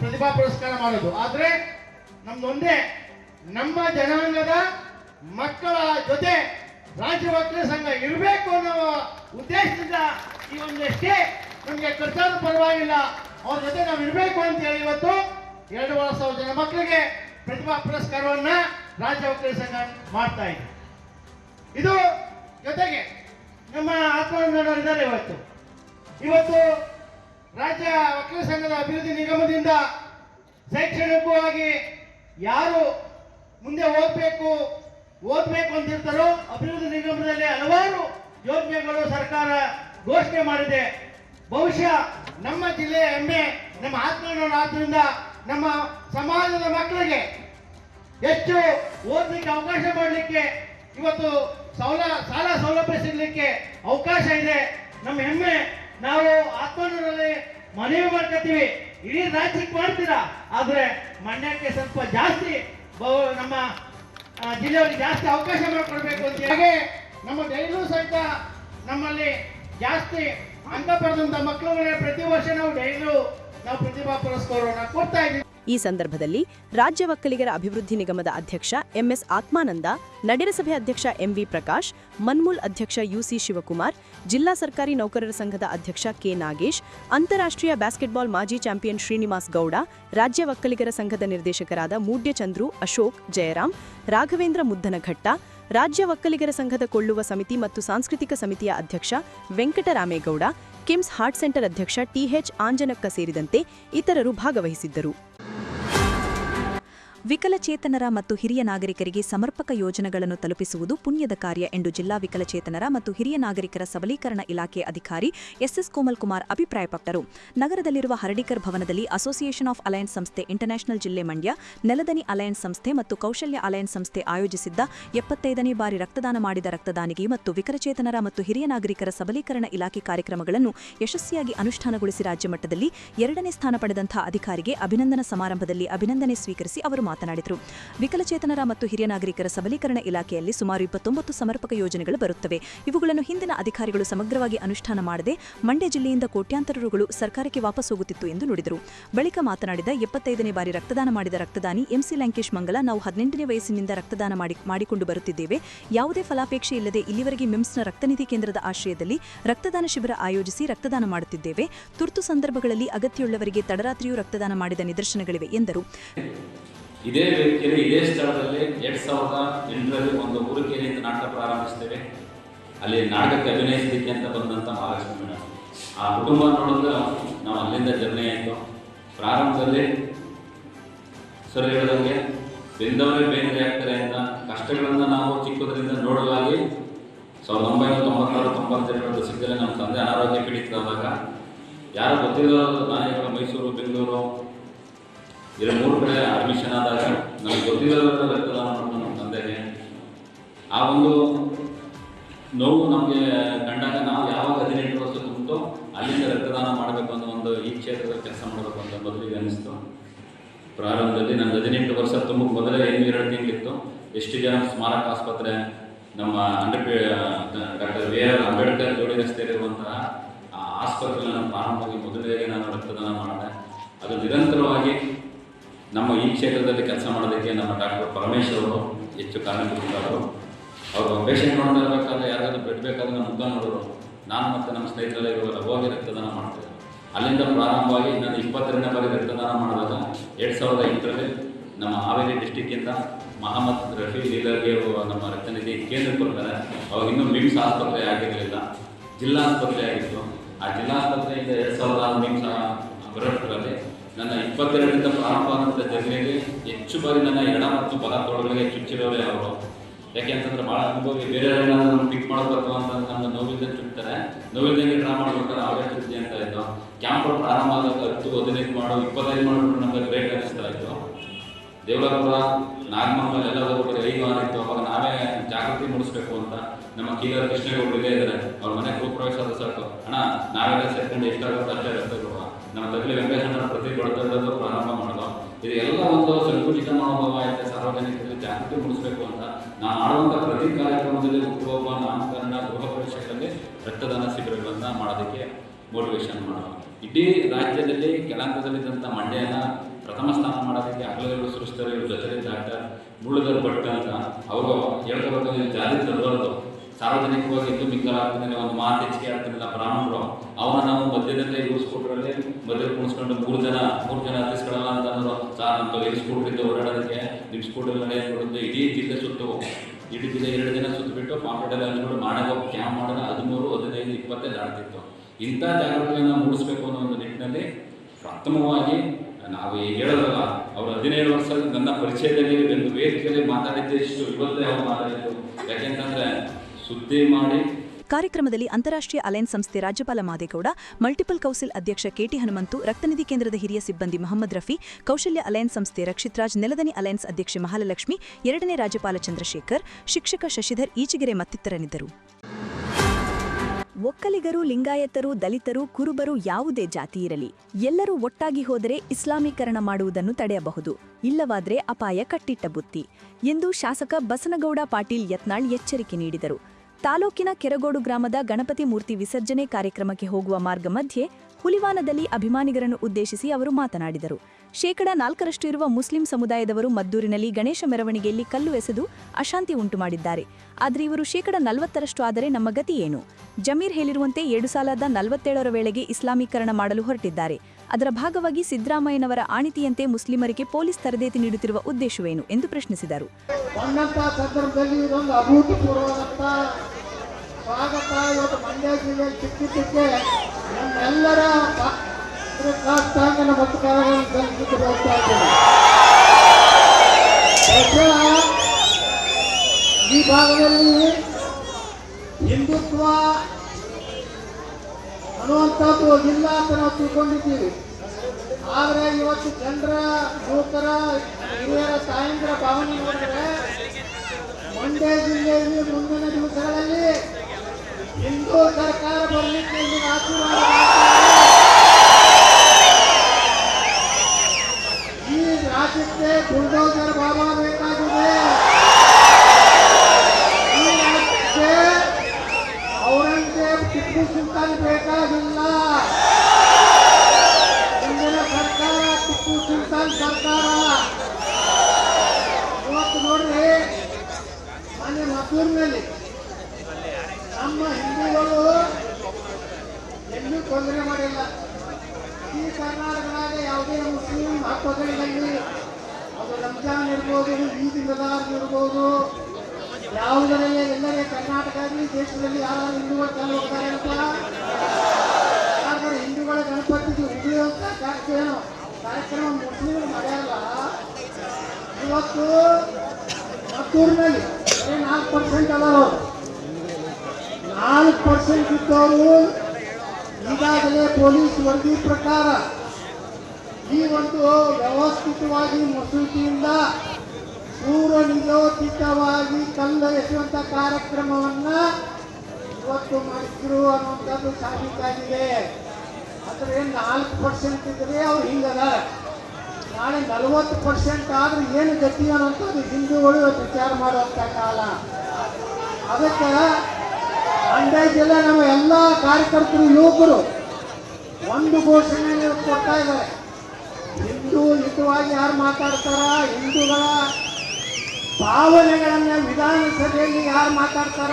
ಪ್ರತಿಭಾ ಪುರಸ್ಕಾರ ಮಾಡೋದು. ಆದರೆ ನಮ್ದೊಂದೇ ನಮ್ಮ ಜನಾಂಗದ ಮಕ್ಕಳ ಜೊತೆ ರಾಜ್ಯ ವಕೀಲ ಸಂಘ ಇರಬೇಕು ಅನ್ನೋ ಉದ್ದೇಶದಿಂದ ಈ ಒಂದಷ್ಟೇ ನಮಗೆ ಖರ್ಚಾದ ಪರವಾಗಿಲ್ಲ. ಅವ್ರ ಜೊತೆ ನಾವು ಇರಬೇಕು ಅಂತ ಹೇಳಿ ಇವತ್ತು ಎರಡೂವರೆ ಸಾವಿರ ಜನ ಮಕ್ಕಳಿಗೆ ಪ್ರತಿಭಾ ಪುರಸ್ಕಾರವನ್ನ ರಾಜ್ಯ ವಕೀಲ ಸಂಘ ಮಾಡ್ತಾ ಇದೆ. ಇದು ಜೊತೆಗೆ ನಮ್ಮ ಆತ್ಮನಿರ್ಭರ ಇದ್ದಾರೆ ಇವತ್ತು. ಇವತ್ತು ರಾಜ್ಯ ವಕೀಲ ಸಂಘದ ಅಭಿವೃದ್ಧಿ ನಿಗಮದಿಂದ ಶೈಕ್ಷಣಿಕವಾಗಿ ಯಾರು ಮುಂದೆ ಓದಬೇಕು, ಓದ್ಬೇಕು ಅಂತಿರ್ತಾರೋ ಅಭಿವೃದ್ಧಿ ನಿಗಮದಲ್ಲಿ ಹಲವಾರು ಯೋಜನೆಗಳು ಸರ್ಕಾರ ಘೋಷಣೆ ಮಾಡಿದೆ. ಬಹುಶಃ ನಮ್ಮ ಜಿಲ್ಲೆಯ ಹೆಮ್ಮೆ ನಮ್ಮ ಆದ್ರಿಂದ ನಮ್ಮ ಸಮಾಜದ ಮಕ್ಕಳಿಗೆ ಹೆಚ್ಚು ಓದಲಿಕ್ಕೆ ಅವಕಾಶ ಮಾಡಲಿಕ್ಕೆ ಇವತ್ತು ಸೌಲ, ಸಾಲ ಸೌಲಭ್ಯ ಸಿಗಲಿಕ್ಕೆ ಅವಕಾಶ ಇದೆ. ನಮ್ಮ ಹೆಮ್ಮೆ ನಾವು ಆತ್ಮನಲ್ಲಿ ಮನವಿ ಮಾಡ್ಕೊತೀವಿ. ಇಡೀ ರಾಜ್ಯಕ್ಕೆ ಮಾಡ್ತೀರಾ? ಆದ್ರೆ ಮಂಡ್ಯಕ್ಕೆ ಸ್ವಲ್ಪ ಜಾಸ್ತಿ ನಮ್ಮ ಜಿಲ್ಲೆಯವರಿಗೆ ಜಾಸ್ತಿ ಅವಕಾಶ ಮಾಡಿಕೊಡ್ಬೇಕು ಅಂತ ಹಾಗೆ ನಮ್ಮ ಡೈಲು ಸಹಿತ ನಮ್ಮಲ್ಲಿ ಜಾಸ್ತಿ ಅಂಕ ಪಡೆದಂತ ಮಕ್ಕಳುಗಳೇ ಪ್ರತಿ ವರ್ಷ ನಾವು ಡೈಲು ನಾವು ಪ್ರತಿಭಾ ಪುರಸ್ಕಾರವನ್ನು ಕೊಡ್ತಾ ಇದ್ದೀವಿ. ಈ ಸಂದರ್ಭದಲ್ಲಿ ರಾಜ್ಯ ಒಕ್ಕಲಿಗರ ಅಭಿವೃದ್ಧಿ ನಿಗಮದ ಅಧ್ಯಕ್ಷ ಎಂಎಸ್ ಆತ್ಮಾನಂದ ಸಭೆ ಅಧ್ಯಕ್ಷ ಎಂವಿ ಪ್ರಕಾಶ್, ಮನ್ಮೂಲ್ ಅಧ್ಯಕ್ಷ ಯುಸಿ ಶಿವಕುಮಾರ್, ಜಿಲ್ಲಾ ಸರ್ಕಾರಿ ನೌಕರರ ಸಂಘದ ಅಧ್ಯಕ್ಷ ಕೆ ನಾಗೇಶ್, ಅಂತಾರಾಷ್ಟ್ರೀಯ ಬ್ಯಾಸ್ಕೆಟ್ಬಾಲ್ ಮಾಜಿ ಚಾಂಪಿಯನ್ ಶ್ರೀನಿವಾಸ್ ಗೌಡ, ರಾಜ್ಯ ಒಕ್ಕಲಿಗರ ಸಂಘದ ನಿರ್ದೇಶಕರಾದ ಮೂಡ್ಯಚಂದ್ರು ಅಶೋಕ್ ಜಯರಾಮ್ ರಾಘವೇಂದ್ರ ಮುದ್ದನಘಟ್ಟ, ರಾಜ್ಯ ಒಕ್ಕಲಿಗರ ಸಂಘದ ಕೊಳ್ಳುವ ಸಮಿತಿ ಮತ್ತು ಸಾಂಸ್ಕೃತಿಕ ಸಮಿತಿಯ ಅಧ್ಯಕ್ಷ ವೆಂಕಟರಾಮೇಗೌಡ, ಕಿಮ್ಸ್ ಹಾರ್ಟ್ ಸೆಂಟರ್ ಅಧ್ಯಕ್ಷ ಟಿಎಚ್ ಆಂಜನಕ್ಕ ಸೇರಿದಂತೆ ಇತರರು ಭಾಗವಹಿಸಿದ್ದರು. ವಿಕಲಚೇತನರ ಮತ್ತು ಹಿರಿಯ ನಾಗರಿಕರಿಗೆ ಸಮರ್ಪಕ ಯೋಜನೆಗಳನ್ನು ತಲುಪಿಸುವುದು ಪುಣ್ಯದ ಕಾರ್ಯ ಎಂದು ಜಿಲ್ಲಾ ವಿಕಲಚೇತನರ ಮತ್ತು ಹಿರಿಯ ನಾಗರಿಕರ ಸಬಲೀಕರಣ ಇಲಾಖೆ ಅಧಿಕಾರಿ ಎಸ್ಎಸ್ ಕೋಮಲ್ ಕುಮಾರ್ ಅಭಿಪ್ರಾಯಪಟ್ಟರು. ನಗರದಲ್ಲಿರುವ ಹರಡಿಕರ್ ಭವನದಲ್ಲಿ ಅಸೋಸಿಯೇಷನ್ ಆಫ್ ಅಲಯನ್ಸ್ ಸಂಸ್ಥೆ, ಇಂಟರ್ನ್ಯಾಷನಲ್ ಜಿಲ್ಲೆ ಮಂಡ್ಯ, ನೆಲದನಿ ಅಲಯನ್ಸ್ ಸಂಸ್ಥೆ ಮತ್ತು ಕೌಶಲ್ಯ ಅಲಯನ್ಸ್ ಸಂಸ್ಥೆ ಆಯೋಜಿಸಿದ್ದ ಎಪ್ಪತ್ತೈದನೇ ಬಾರಿ ರಕ್ತದಾನ ಮಾಡಿದ ರಕ್ತದಾನಿಗೆ ಮತ್ತು ವಿಕಲಚೇತನರ ಮತ್ತು ಹಿರಿಯ ನಾಗರಿಕರ ಸಬಲೀಕರಣ ಇಲಾಖೆ ಕಾರ್ಯಕ್ರಮಗಳನ್ನು ಯಶಸ್ವಿಯಾಗಿ ಅನುಷ್ಠಾನಗೊಳಿಸಿ ರಾಜ್ಯ ಮಟ್ಟದಲ್ಲಿ ಎರಡನೇ ಸ್ಥಾನ ಪಡೆದಂತಹ ಅಧಿಕಾರಿಗೆ ಅಭಿನಂದನಾ ಸಮಾರಂಭದಲ್ಲಿ ಅಭಿನಂದನೆ ಸ್ವೀಕರಿಸಿ ಅವರು ಮಾತನಾಡಿದರು. ವಿಕಲಚೇತನರ ಮತ್ತು ಹಿರಿಯ ನಾಗರಿಕರ ಸಬಲೀಕರಣ ಇಲಾಖೆಯಲ್ಲಿ ಸುಮಾರು ಇಪ್ಪತ್ತೊಂಬತ್ತು ಸಮರ್ಪಕ ಯೋಜನೆಗಳು ಬರುತ್ತವೆ. ಇವುಗಳನ್ನು ಹಿಂದಿನ ಅಧಿಕಾರಿಗಳು ಸಮಗ್ರವಾಗಿ ಅನುಷ್ಠಾನ ಮಾಡದೆ ಮಂಡ್ಯ ಜಿಲ್ಲೆಯಿಂದ ಕೋಟ್ಯಾಂತರ ರುಗಳು ಸರ್ಕಾರಕ್ಕೆ ವಾಪಸ್ ಹೋಗುತ್ತಿತ್ತು ಎಂದು ನುಡಿದರು. ಬಳಿಕ ಮಾತನಾಡಿದ ಎಪ್ಪತ್ತೈದನೇ ಬಾರಿ ರಕ್ತದಾನ ಮಾಡಿದ ರಕ್ತದಾನಿ ಎಂಸಿ ಲಂಕೇಶ್ ಮಂಗಲ, ನಾವು ಹದಿನೆಂಟನೇ ವಯಸ್ಸಿನಿಂದ ರಕ್ತದಾನ ಮಾಡಿ ಮಾಡಿಕೊಂಡು ಬರುತ್ತಿದ್ದೇವೆ. ಯಾವುದೇ ಫಲಾಪೇಕ್ಷೆ ಇಲ್ಲದೆ ಇಲ್ಲಿವರೆಗೆ ಮಿಮ್ಸ್ನ ರಕ್ತನಿಧಿ ಕೇಂದ್ರದ ಆಶ್ರಯದಲ್ಲಿ ರಕ್ತದಾನ ಶಿಬಿರ ಆಯೋಜಿಸಿ ರಕ್ತದಾನ ಮಾಡುತ್ತಿದ್ದೇವೆ. ತುರ್ತು ಸಂದರ್ಭಗಳಲ್ಲಿ ಅಗತ್ಯವುಳ್ಳವರಿಗೆ ತಡರಾತ್ರಿಯೂ ರಕ್ತದಾನ ಮಾಡಿದ ನಿದರ್ಶನಗಳಿವೆ ಎಂದರು. ಇದೇ ವೇದಿಕೆಯಲ್ಲಿ ಇದೇ ಸ್ಥಳದಲ್ಲಿ ಎರಡ್ ಸಾವಿರದ ಎಂಟರಲ್ಲಿ ಒಂದು ಊರಿಕೆರೆ ಅಂತ ನಾಟಕ ಪ್ರಾರಂಭಿಸ್ತೇವೆ. ಅಲ್ಲಿ ನಾಟಕಕ್ಕೆ ಅಭಿನಯಿಸಲಿಕ್ಕೆ ಅಂತ ಬಂದಂಥ ಮಹಾಲಕ್ಷ್ಮಿ ಆ ಕುಟುಂಬ ನೋಡಿದ್ರೆ ನಾವು ಅಲ್ಲಿಂದ ಜರ್ನಿ ಆಯಿತು. ಪ್ರಾರಂಭದಲ್ಲಿ ಸರ್ ಹೇಳಿದಂಗೆ, ಬೆಂದವರೇ ಬೇಂದ್ರೆ ಆಗ್ತಾರೆ ಅಂತ ಕಷ್ಟಗಳನ್ನು ನಾವು ಚಿಕ್ಕದ್ರಿಂದ ನೋಡಲಾಗಿ ಸಾವಿರದ ಒಂಬೈನೂರ ತೊಂಬತ್ತಾರು ತೊಂಬತ್ತೆರಡರ ದಶಕದಲ್ಲಿ ನಮ್ಮ ತಂದೆ ಅನಾರೋಗ್ಯ ಪೀಡಿತರಾದಾಗ, ಯಾರು ಗೊತ್ತಿಲ್ಲ ನಾನೇಗಳು ಮೈಸೂರು, ಬೆಂಗಳೂರು ಇಲ್ಲಿ ಮೂರು ಕಡೆ ಅಡ್ಮಿಷನ್ ಆದಾಗ ನನಗೆ ಗೊತ್ತಿರೋದ್ರ ರಕ್ತದಾನ ಮಾಡೋದು ನಮ್ಮ ತಂದೆಗೆ ಆ ಒಂದು ನೋವು ನಮಗೆ ಕಂಡಾಗ ನಾವು ಯಾವಾಗ ಹದಿನೆಂಟು ವರ್ಷ ತುಂಬಿತು ಅಲ್ಲಿಂದ ರಕ್ತದಾನ ಮಾಡಬೇಕು ಅನ್ನೋ ಒಂದು ಈ ಕ್ಷೇತ್ರದಲ್ಲಿ ಕೆಲಸ ಮಾಡಬೇಕು ಅಂತ ಮೊದಲಿಗೆ ಅನಿಸ್ತು. ಪ್ರಾರಂಭದಲ್ಲಿ ನನ್ನ ಹದಿನೆಂಟು ವರ್ಷ ತುಂಬ ಮೊದಲೇ ಏನು ಎರಡು ತಿಂಗಳಿತ್ತು. ಎಷ್ಟು ಜನ ಸ್ಮಾರಕ ಆಸ್ಪತ್ರೆ ನಮ್ಮ under doctor V R Ambedkar ಜೋಡಿ ರಸ್ತೆಯಲ್ಲಿರುವಂತಹ ಆ ಆಸ್ಪತ್ರೆ ನಾನು ಪ್ರಾರಂಭವಾಗಿ ಮೊದಲಿಗೆ ನಾನು ರಕ್ತದಾನ ಮಾಡಿದೆ. ಅದು ನಿರಂತರವಾಗಿ ನಮ್ಮ ಈ ಕ್ಷೇತ್ರದಲ್ಲಿ ಕೆಲಸ ಮಾಡೋದಕ್ಕೆ ನಮ್ಮ ಡಾಕ್ಟರ್ ಪರಮೇಶ್ ಅವರು ಹೆಚ್ಚು ಕಾರಣಕರ್ತರು ಅವರು ಪೇಷಂಟ್ ಇರಬೇಕಾದ್ರೆ ಯಾರಾದರೂ ಬೆಡ್ ಬೇಕಾದ್ರೆ ನಮ್ಮ ಮುಖ ನೋಡೋರು. ನಾನು ಮತ್ತು ನಮ್ಮ ಸ್ನೇಹಿತರೆಲ್ಲ ಇರುವಾಗ ಲಘುವಾಗಿ ರಕ್ತದಾನ ಮಾಡ್ತೇವೆ ಅಲ್ಲಿಂದ ಪ್ರಾರಂಭವಾಗಿ ನಾನು ಇಪ್ಪತ್ತೆರಡನೇ ಬಾರಿ ರಕ್ತದಾನ ಮಾಡಿದಾಗ ಎರಡು ಸಾವಿರದ ಎಂಟರಲ್ಲಿ ನಮ್ಮ ಹಾವೇರಿ ಡಿಸ್ಟಿಕ್ಕಿಂದ ಮಹಮ್ಮದ್ ರಫಿ ಲೀಲರ್ಗೆ ನಮ್ಮ ರಕ್ತನಿಧಿ ಕೇಂದ್ರ ಕೊಡ್ತಾರೆ ಅವಾಗ ಇನ್ನೂ ಮಿಮ್ಸ್ ಆಸ್ಪತ್ರೆ ಆಗಿರಲಿಲ್ಲ. ಜಿಲ್ಲಾ ಆಸ್ಪತ್ರೆ ಆಗಿತ್ತು. ಆ ಜಿಲ್ಲಾ ಆಸ್ಪತ್ರೆಯಿಂದ ಎರಡು ಸಾವಿರದ ಮಿಮ್ಸ್ ಬರೋಷ್ಟರಲ್ಲಿ ನನ್ನ ಇಪ್ಪತ್ತೆರಡರಿಂದ ಪ್ರಾರಂಭವಾದಂಥ ಜರ್ನಿಯಲ್ಲಿ ಹೆಚ್ಚು ಬಾರಿ ನನ್ನ ಎಡ ಮತ್ತು ಬಲ ತೋಳುಗಳಿಗೆ ಯಾರು. ಅವರು ಯಾಕೆಂತಂದ್ರೆ ಭಾಳ ಅನುಭವಿ ಬೇರೆ ಏನಾದರೂ ಪಿಕ್ ಮಾಡಬೇಕು ಅಂತ ನಮ್ಮ ನೋವಿಂದ ಚುಟ್ತಾರೆ ನೋವಿಲ್ದಂಗೆ ಡ್ರಾ ಮಾಡ್ಬೇಕಾದ್ರೆ ಅವರೇ ಚುಚ್ಚಿ ಅಂತ ಇತ್ತು ಕ್ಯಾಂಪ್ ಪ್ರಾರಂಭ ಆದಾಗ ಹತ್ತು, ಹದಿನೈದು ಮಾಡು, ಇಪ್ಪತ್ತೈದು ಮಾಡಿಬಿಟ್ಟು ನಮಗೆ ಗ್ರೇಟ್ ಅನಿಸ್ತಾ ಇತ್ತು. ದೇವರಾಪುರ ನಾಗಮಂಗಲ್ ಎಲ್ಲ ಹೋಗ್ಬಿಟ್ಟು ಐದು ವಾರ ಇತ್ತು. ಅವಾಗ ನಾವೇ ಜಾಗೃತಿ ಮೂಡಿಸ್ಬೇಕು ಅಂತ ನಮ್ಮ ಕೀಲರ ಕೃಷ್ಣೇಗೌಡರಿಗೆ ಇದ್ದಾರೆ. ಅವ್ರ ಮನೆ ಗೃಹಪ್ರವೇಶ ಆದ ಸಾಕು. ಅಣ್ಣ, ನಾವೆಲ್ಲ ಸೇರ್ಕೊಂಡು ಎಷ್ಟಾಗುತ್ತೆ ಅಷ್ಟೇ ರಸ್ತೆ ಕೊಡುವ ನಮ್ಮ ತಗಲಿ ವೆಂಕಟೇಶ್ವರ ಪ್ರತಿ ಕೊಡ್ತಕ್ಕಂಥದ್ದು ಪ್ರಾರಂಭ ಮಾಡೋದು. ಇದು ಎಲ್ಲ ಒಂದು ಸಂಕುಚಿತ ಮನೋಭಾವ ಐತೆ ಸಾರ್ವಜನಿಕರಿಗೆ ಜಾಗೃತಿ ಮೂಡಿಸಬೇಕು ಅಂತ ನಾನು ಮಾಡುವಂಥ ಪ್ರತಿ ಕಾರ್ಯಕ್ರಮದಲ್ಲಿ ಹುಟ್ಟುಹಬ್ಬ ನಾಮಕರಣ ಗೃಹ ಪ್ರವೇಶಗಳಲ್ಲಿ ರಕ್ತದಾನ ಶಿಬಿರಗಳನ್ನು ಮಾಡೋದಕ್ಕೆ ಮೋಟಿವೇಶನ್ ಮಾಡೋದು. ಇಡೀ ರಾಜ್ಯದಲ್ಲಿ ಕೆಳಂಕದಲ್ಲಿದ್ದಂಥ ಮಂಡ್ಯನ ಪ್ರಥಮ ಸ್ಥಾನ ಮಾಡೋದಕ್ಕೆ ಅಗಲಗಳು ಸೃಷ್ಟಿಸ್ತಾರೆ ಇವ್ರ ಜೊತೆಲಿ ಡಾಕ್ಟರ್ ಮುಳುಗರ್ ಭಟ್ ಅಂತ ಅವರು ಹೇಳ್ಕೋಬೇಕಾದ್ರೆ ಜಾತಿ ತರಬಾರ್ದು ಸಾರ್ವಜನಿಕವಾಗಿ ಇದ್ದು ಮಿಕ್ಕಲಾಗ್ತಿದ್ರೆ ಒಂದು ಮಾತು ಹೆಚ್ಚಿಗೆ ಆಗ್ತಿರಲಿಲ್ಲ ಬ್ರಾಹ್ಮಣರು ಅವನ ನಾವು ಮಧ್ಯದಲ್ಲೇ ಇಳಿಸ್ಕೊಟ್ರಲ್ಲಿ ಮಧ್ಯ ಕುಣಿಸ್ಕೊಂಡು ಮೂರು ಜನ ಮೂರು ಜನ ಹತ್ತಿಸ್ಕೊಳ್ಳಲ್ಲ ಅಂತ ಅಂದ್ರು. ಸಾರ್ ನಮ್ಮ ಐದು ಸ್ಕೂಟ್ರಿಂದ ಓಡಾಡೋದಕ್ಕೆ. ನಿಮ್ಮ ಸ್ಕೂಟರ್ ನಡೆಯೋದು ಇಡೀ ಜಿಲ್ಲೆ ಸುತ್ತು ಇಡೀ ಜಿಲ್ಲೆ ಎರಡು ದಿನ ಸುತ್ತಬಿಟ್ಟು ಪಾಂಪೆಟಲ್ಲಿ ಹಂಚ್ಕೊಂಡು ಮಾಡೋ ಕ್ಯಾಂಪ್ ಮಾಡೋಣ. ಹದಿಮೂರು, ಹದಿನೈದು ಇಪ್ಪತ್ತೈದು ಆಡ್ತಿತ್ತು ಇಂಥ ಜಾಗೃತಿಯನ್ನು ಮೂಡಿಸ್ಬೇಕು ಅನ್ನೋ ಒಂದು ನಿಟ್ಟಿನಲ್ಲಿ ಪ್ರಥಮವಾಗಿ ನಾವು ಹೇಳೋದಲ್ಲ, ಅವರು ಹದಿನೇಳು ವರ್ಷ ನನ್ನ ಪರಿಚಯದಲ್ಲಿ ಒಂದು ವೇದಿಕೆಯಲ್ಲಿ ಮಾತಾಡಿದ್ದೆ ಇಷ್ಟು, ಇವತ್ತೇ ಅವ್ರು ಮಾತಾಡಿದ್ದು. ಯಾಕೆಂತಂದ್ರೆ ಸುದ್ದಿ ಮಾಡಿ. ಕಾರ್ಯಕ್ರಮದಲ್ಲಿ ಅಂತಾರಾಷ್ಟ್ರೀಯ ಅಲಯನ್ಸ್ ಸಂಸ್ಥೆ ರಾಜ್ಯಪಾಲ ಮಾದೇಗೌಡ, ಮಲ್ಟಿಪಲ್ ಕೌನ್ಸಿಲ್ ಅಧ್ಯಕ್ಷ ಕೆಟಿ ಹನುಮಂತು, ರಕ್ತನಿಧಿ ಕೇಂದ್ರದ ಹಿರಿಯ ಸಿಬ್ಬಂದಿ ಮೊಹಮ್ಮದ್ ರಫಿ, ಕೌಶಲ್ಯ ಅಲಯನ್ಸ್ ಸಂಸ್ಥೆ ರಕ್ಷಿತ್ರಾಜ್ ನೆಲದನಿ ಅಲಯನ್ಸ್ ಅಧ್ಯಕ್ಷೆ ಮಹಾಲಕ್ಷ್ಮಿ, ಎರಡನೇ ರಾಜ್ಯಪಾಲ ಚಂದ್ರಶೇಖರ್, ಶಿಕ್ಷಕ ಶಶಿಧರ್ ಈಚೆಗೆರೆ ಮತ್ತಿತರರಿದ್ದರು. ಒಕ್ಕಲಿಗರು, ಲಿಂಗಾಯತರು, ದಲಿತರು, ಕುರುಬರು ಯಾವುದೇ ಜಾತಿ ಇರಲಿ. ಎಲ್ಲರೂ ಒಟ್ಟಾಗಿ ಹೋದರೆ ಇಸ್ಲಾಮೀಕರಣ ಮಾಡುವುದನ್ನು ತಡೆಯಬಹುದು. ಇಲ್ಲವಾದರೆ ಅಪಾಯ ಕಟ್ಟಿಟ್ಟ ಬುತ್ತಿ ಎಂದು ಶಾಸಕ ಬಸನಗೌಡ ಪಾಟೀಲ್ ಯತ್ನಾಳ್ ಎಚ್ಚರಿಕೆ ನೀಡಿದರು. ತಾಲೂಕಿನ ಕೆರಗೋಡು ಗ್ರಾಮದ ಗಣಪತಿ ಮೂರ್ತಿ ವಿಸರ್ಜನೆ ಕಾರ್ಯಕ್ರಮಕ್ಕೆ ಹೋಗುವ ಮಾರ್ಗ ಮಧ್ಯೆ ಹುಲಿವಾನದಲ್ಲಿ ಅಭಿಮಾನಿಗರನ್ನು ಉದ್ದೇಶಿಸಿ ಅವರು ಮಾತನಾಡಿದರು. ಶೇಕಡ ನಾಲ್ಕರಷ್ಟು ಇರುವ ಮುಸ್ಲಿಂ ಸಮುದಾಯದವರು ಮದ್ದೂರಿನಲ್ಲಿ ಗಣೇಶ ಮೆರವಣಿಗೆಯಲ್ಲಿ ಕಲ್ಲು ಎಸೆದು ಅಶಾಂತಿ ಉಂಟು ಮಾಡಿದ್ದಾರೆ ಆದರೆ ಇವರು ಶೇಕಡ ನಲವತ್ತರಷ್ಟು ಆದರೆ ನಮ್ಮ ಗತಿ ಏನು? ಜಮೀರ್ ಹೇಳಿರುವಂತೆ ಎರಡು ಸಾವಿರದ ನಲವತ್ತೇಳರ ವೇಳೆಗೆ ಇಸ್ಲಾಮೀಕರಣ ಮಾಡಲು ಹೊರಟಿದ್ದಾರೆ. ಅದರ ಭಾಗವಾಗಿ ಸಿದ್ದರಾಮಯ್ಯನವರ ಆಣಿತಿಯಂತೆ ಮುಸ್ಲಿಮರಿಗೆ ಪೊಲೀಸ್ ತರಬೇತಿ ನೀಡುತ್ತಿರುವ ಉದ್ದೇಶವೇನು ಎಂದು ಪ್ರಶ್ನಿಸಿದರು. ಈ ಭಾಗದಲ್ಲಿ ಹಿಂದುತ್ವ ಅನ್ನುವಂಥದ್ದು ಇಲ್ಲ ಅಂತ ನಾವು ತಿಳ್ಕೊಂಡಿದ್ದೀವಿ. ಆದರೆ ಇವತ್ತು ಜನರ ಯುವಕರ ಹಿರಿಯರ ತಾಯಂದ್ರ ಭಾವನೆ ನೋಡಿದ್ರೆ ಮಂಡ್ಯ ಜಿಲ್ಲೆಯಲ್ಲಿ ಮುಂದಿನ ದಿವಸಗಳಲ್ಲಿ ಹಿಂದೂ ಸರ್ಕಾರ ಬರಲಿಕ್ಕೆ ಆಶೀರ್ವಾದ ಈ ರಾಜ್ಯಕ್ಕೆ ಬುಲ್ಡೋಸರ್ ಬಾಬಾ ಬೇಕಾಗಿದೆ ಈ ರಾಜ್ಯಕ್ಕೆ ಔರಂಗಜೇಬ್ ಟಿಪ್ಪು ಸುಲ್ತಾನ್ ಬೇಕಾಗಿಲ್ಲ ಹಿಂದಿನ ಸರ್ಕಾರ ಟಿಪ್ಪು ಸುಲ್ತಾನ್ ಸರ್ಕಾರ ಇವತ್ತು ನೋಡ್ರಿ ಮನೆ ಮದ್ದೂರಿನಲ್ಲಿ ನಮ್ಮ ಹಿಂದೂಗಳು ಎಲ್ಲೂ ತೊಂದರೆ ಮಾಡಿಲ್ಲ. ಈ ಕರ್ನಾಟಕದಾಗ ಯಾವುದೇ ಮುಸ್ಲಿಂ ಹಬ್ಬಗಳಲ್ಲಿ ಅದು ರಂಜಾನ್ ಇರ್ಬೋದು, ಈದ್ ಮಿಲಾದ್ ಇರ್ಬೋದು, ಯಾವುದರಲ್ಲಿ ಎಲ್ಲರೇ ಕರ್ನಾಟಕದಲ್ಲಿ, ದೇಶದಲ್ಲಿ ಯಾರು ಹಿಂದೂಗಳು ತಂದು ಹೋಗ್ತಾರೆ ಅಂತ? ಆದರೆ ಹಿಂದೂಗಳ ಗಣಪತಿ ಉಳಿಯುವಂತ ಕಾರ್ಯಕ್ರಮ ಕಾರ್ಯಕ್ರಮ ಮುಸ್ಲಿಮರು ಮಾಡ್ಯಾರಲ್ಲ, ಇವತ್ತು ಮದ್ದೂರಿನಲ್ಲಿ ಬರೀ ನಾಲ್ಕು ಪರ್ಸೆಂಟ್ ಅಲ್ಲ ನಾಲ್ಕು ಪರ್ಸೆಂಟ್ ಇದ್ದವರು ಈಗಾಗಲೇ ಪೊಲೀಸ್ ವರದಿ ಪ್ರಕಾರ ಈ ಒಂದು ವ್ಯವಸ್ಥಿತವಾಗಿ ಮಸೂತಿಯಿಂದ ಪೂರ್ವ ನಿಯೋಜಿತವಾಗಿ ಕಲ್ಲು ಎಸೆಯುವಂಥ ಕಾರ್ಯಕ್ರಮವನ್ನ ಇವತ್ತು ಮಾಡಿದ್ರು ಅನ್ನುವಂಥದ್ದು ಸಾಬೀತಾಗಿದೆ. ಆದರೆ ನಾಲ್ಕು ಪರ್ಸೆಂಟ್ ಇದ್ರೆ ಅವ್ರು ಹಿಂಗದಾರೆ ನಾಳೆ ನಲವತ್ತು ಪರ್ಸೆಂಟ್ ಆದ್ರೆ ಏನು ಗತಿ ಅನ್ನೋಂಥದ್ದು ಹಿಂದೂಗಳು ಇವತ್ತು ವಿಚಾರ ಮಾಡುವಂಥ ಕಾಲ. ಅದಕ್ಕೆ ಜಿಲ್ಲೆ ನಮ್ಮ ಎಲ್ಲ ಕಾರ್ಯಕರ್ತರು, ಯುವಕರು ಒಂದು ಘೋಷಣೆ ಕೊಡ್ತಾ ಇದ್ದಾರೆ. ಹಿಂದೂ ಹಿತವಾಗಿ ಯಾರು ಮಾತಾಡ್ತಾರ? ಹಿಂದೂಗಳ ಭಾವನೆಗಳನ್ನ ವಿಧಾನಸಭೆಯಲ್ಲಿ ಯಾರು ಮಾತಾಡ್ತಾರ?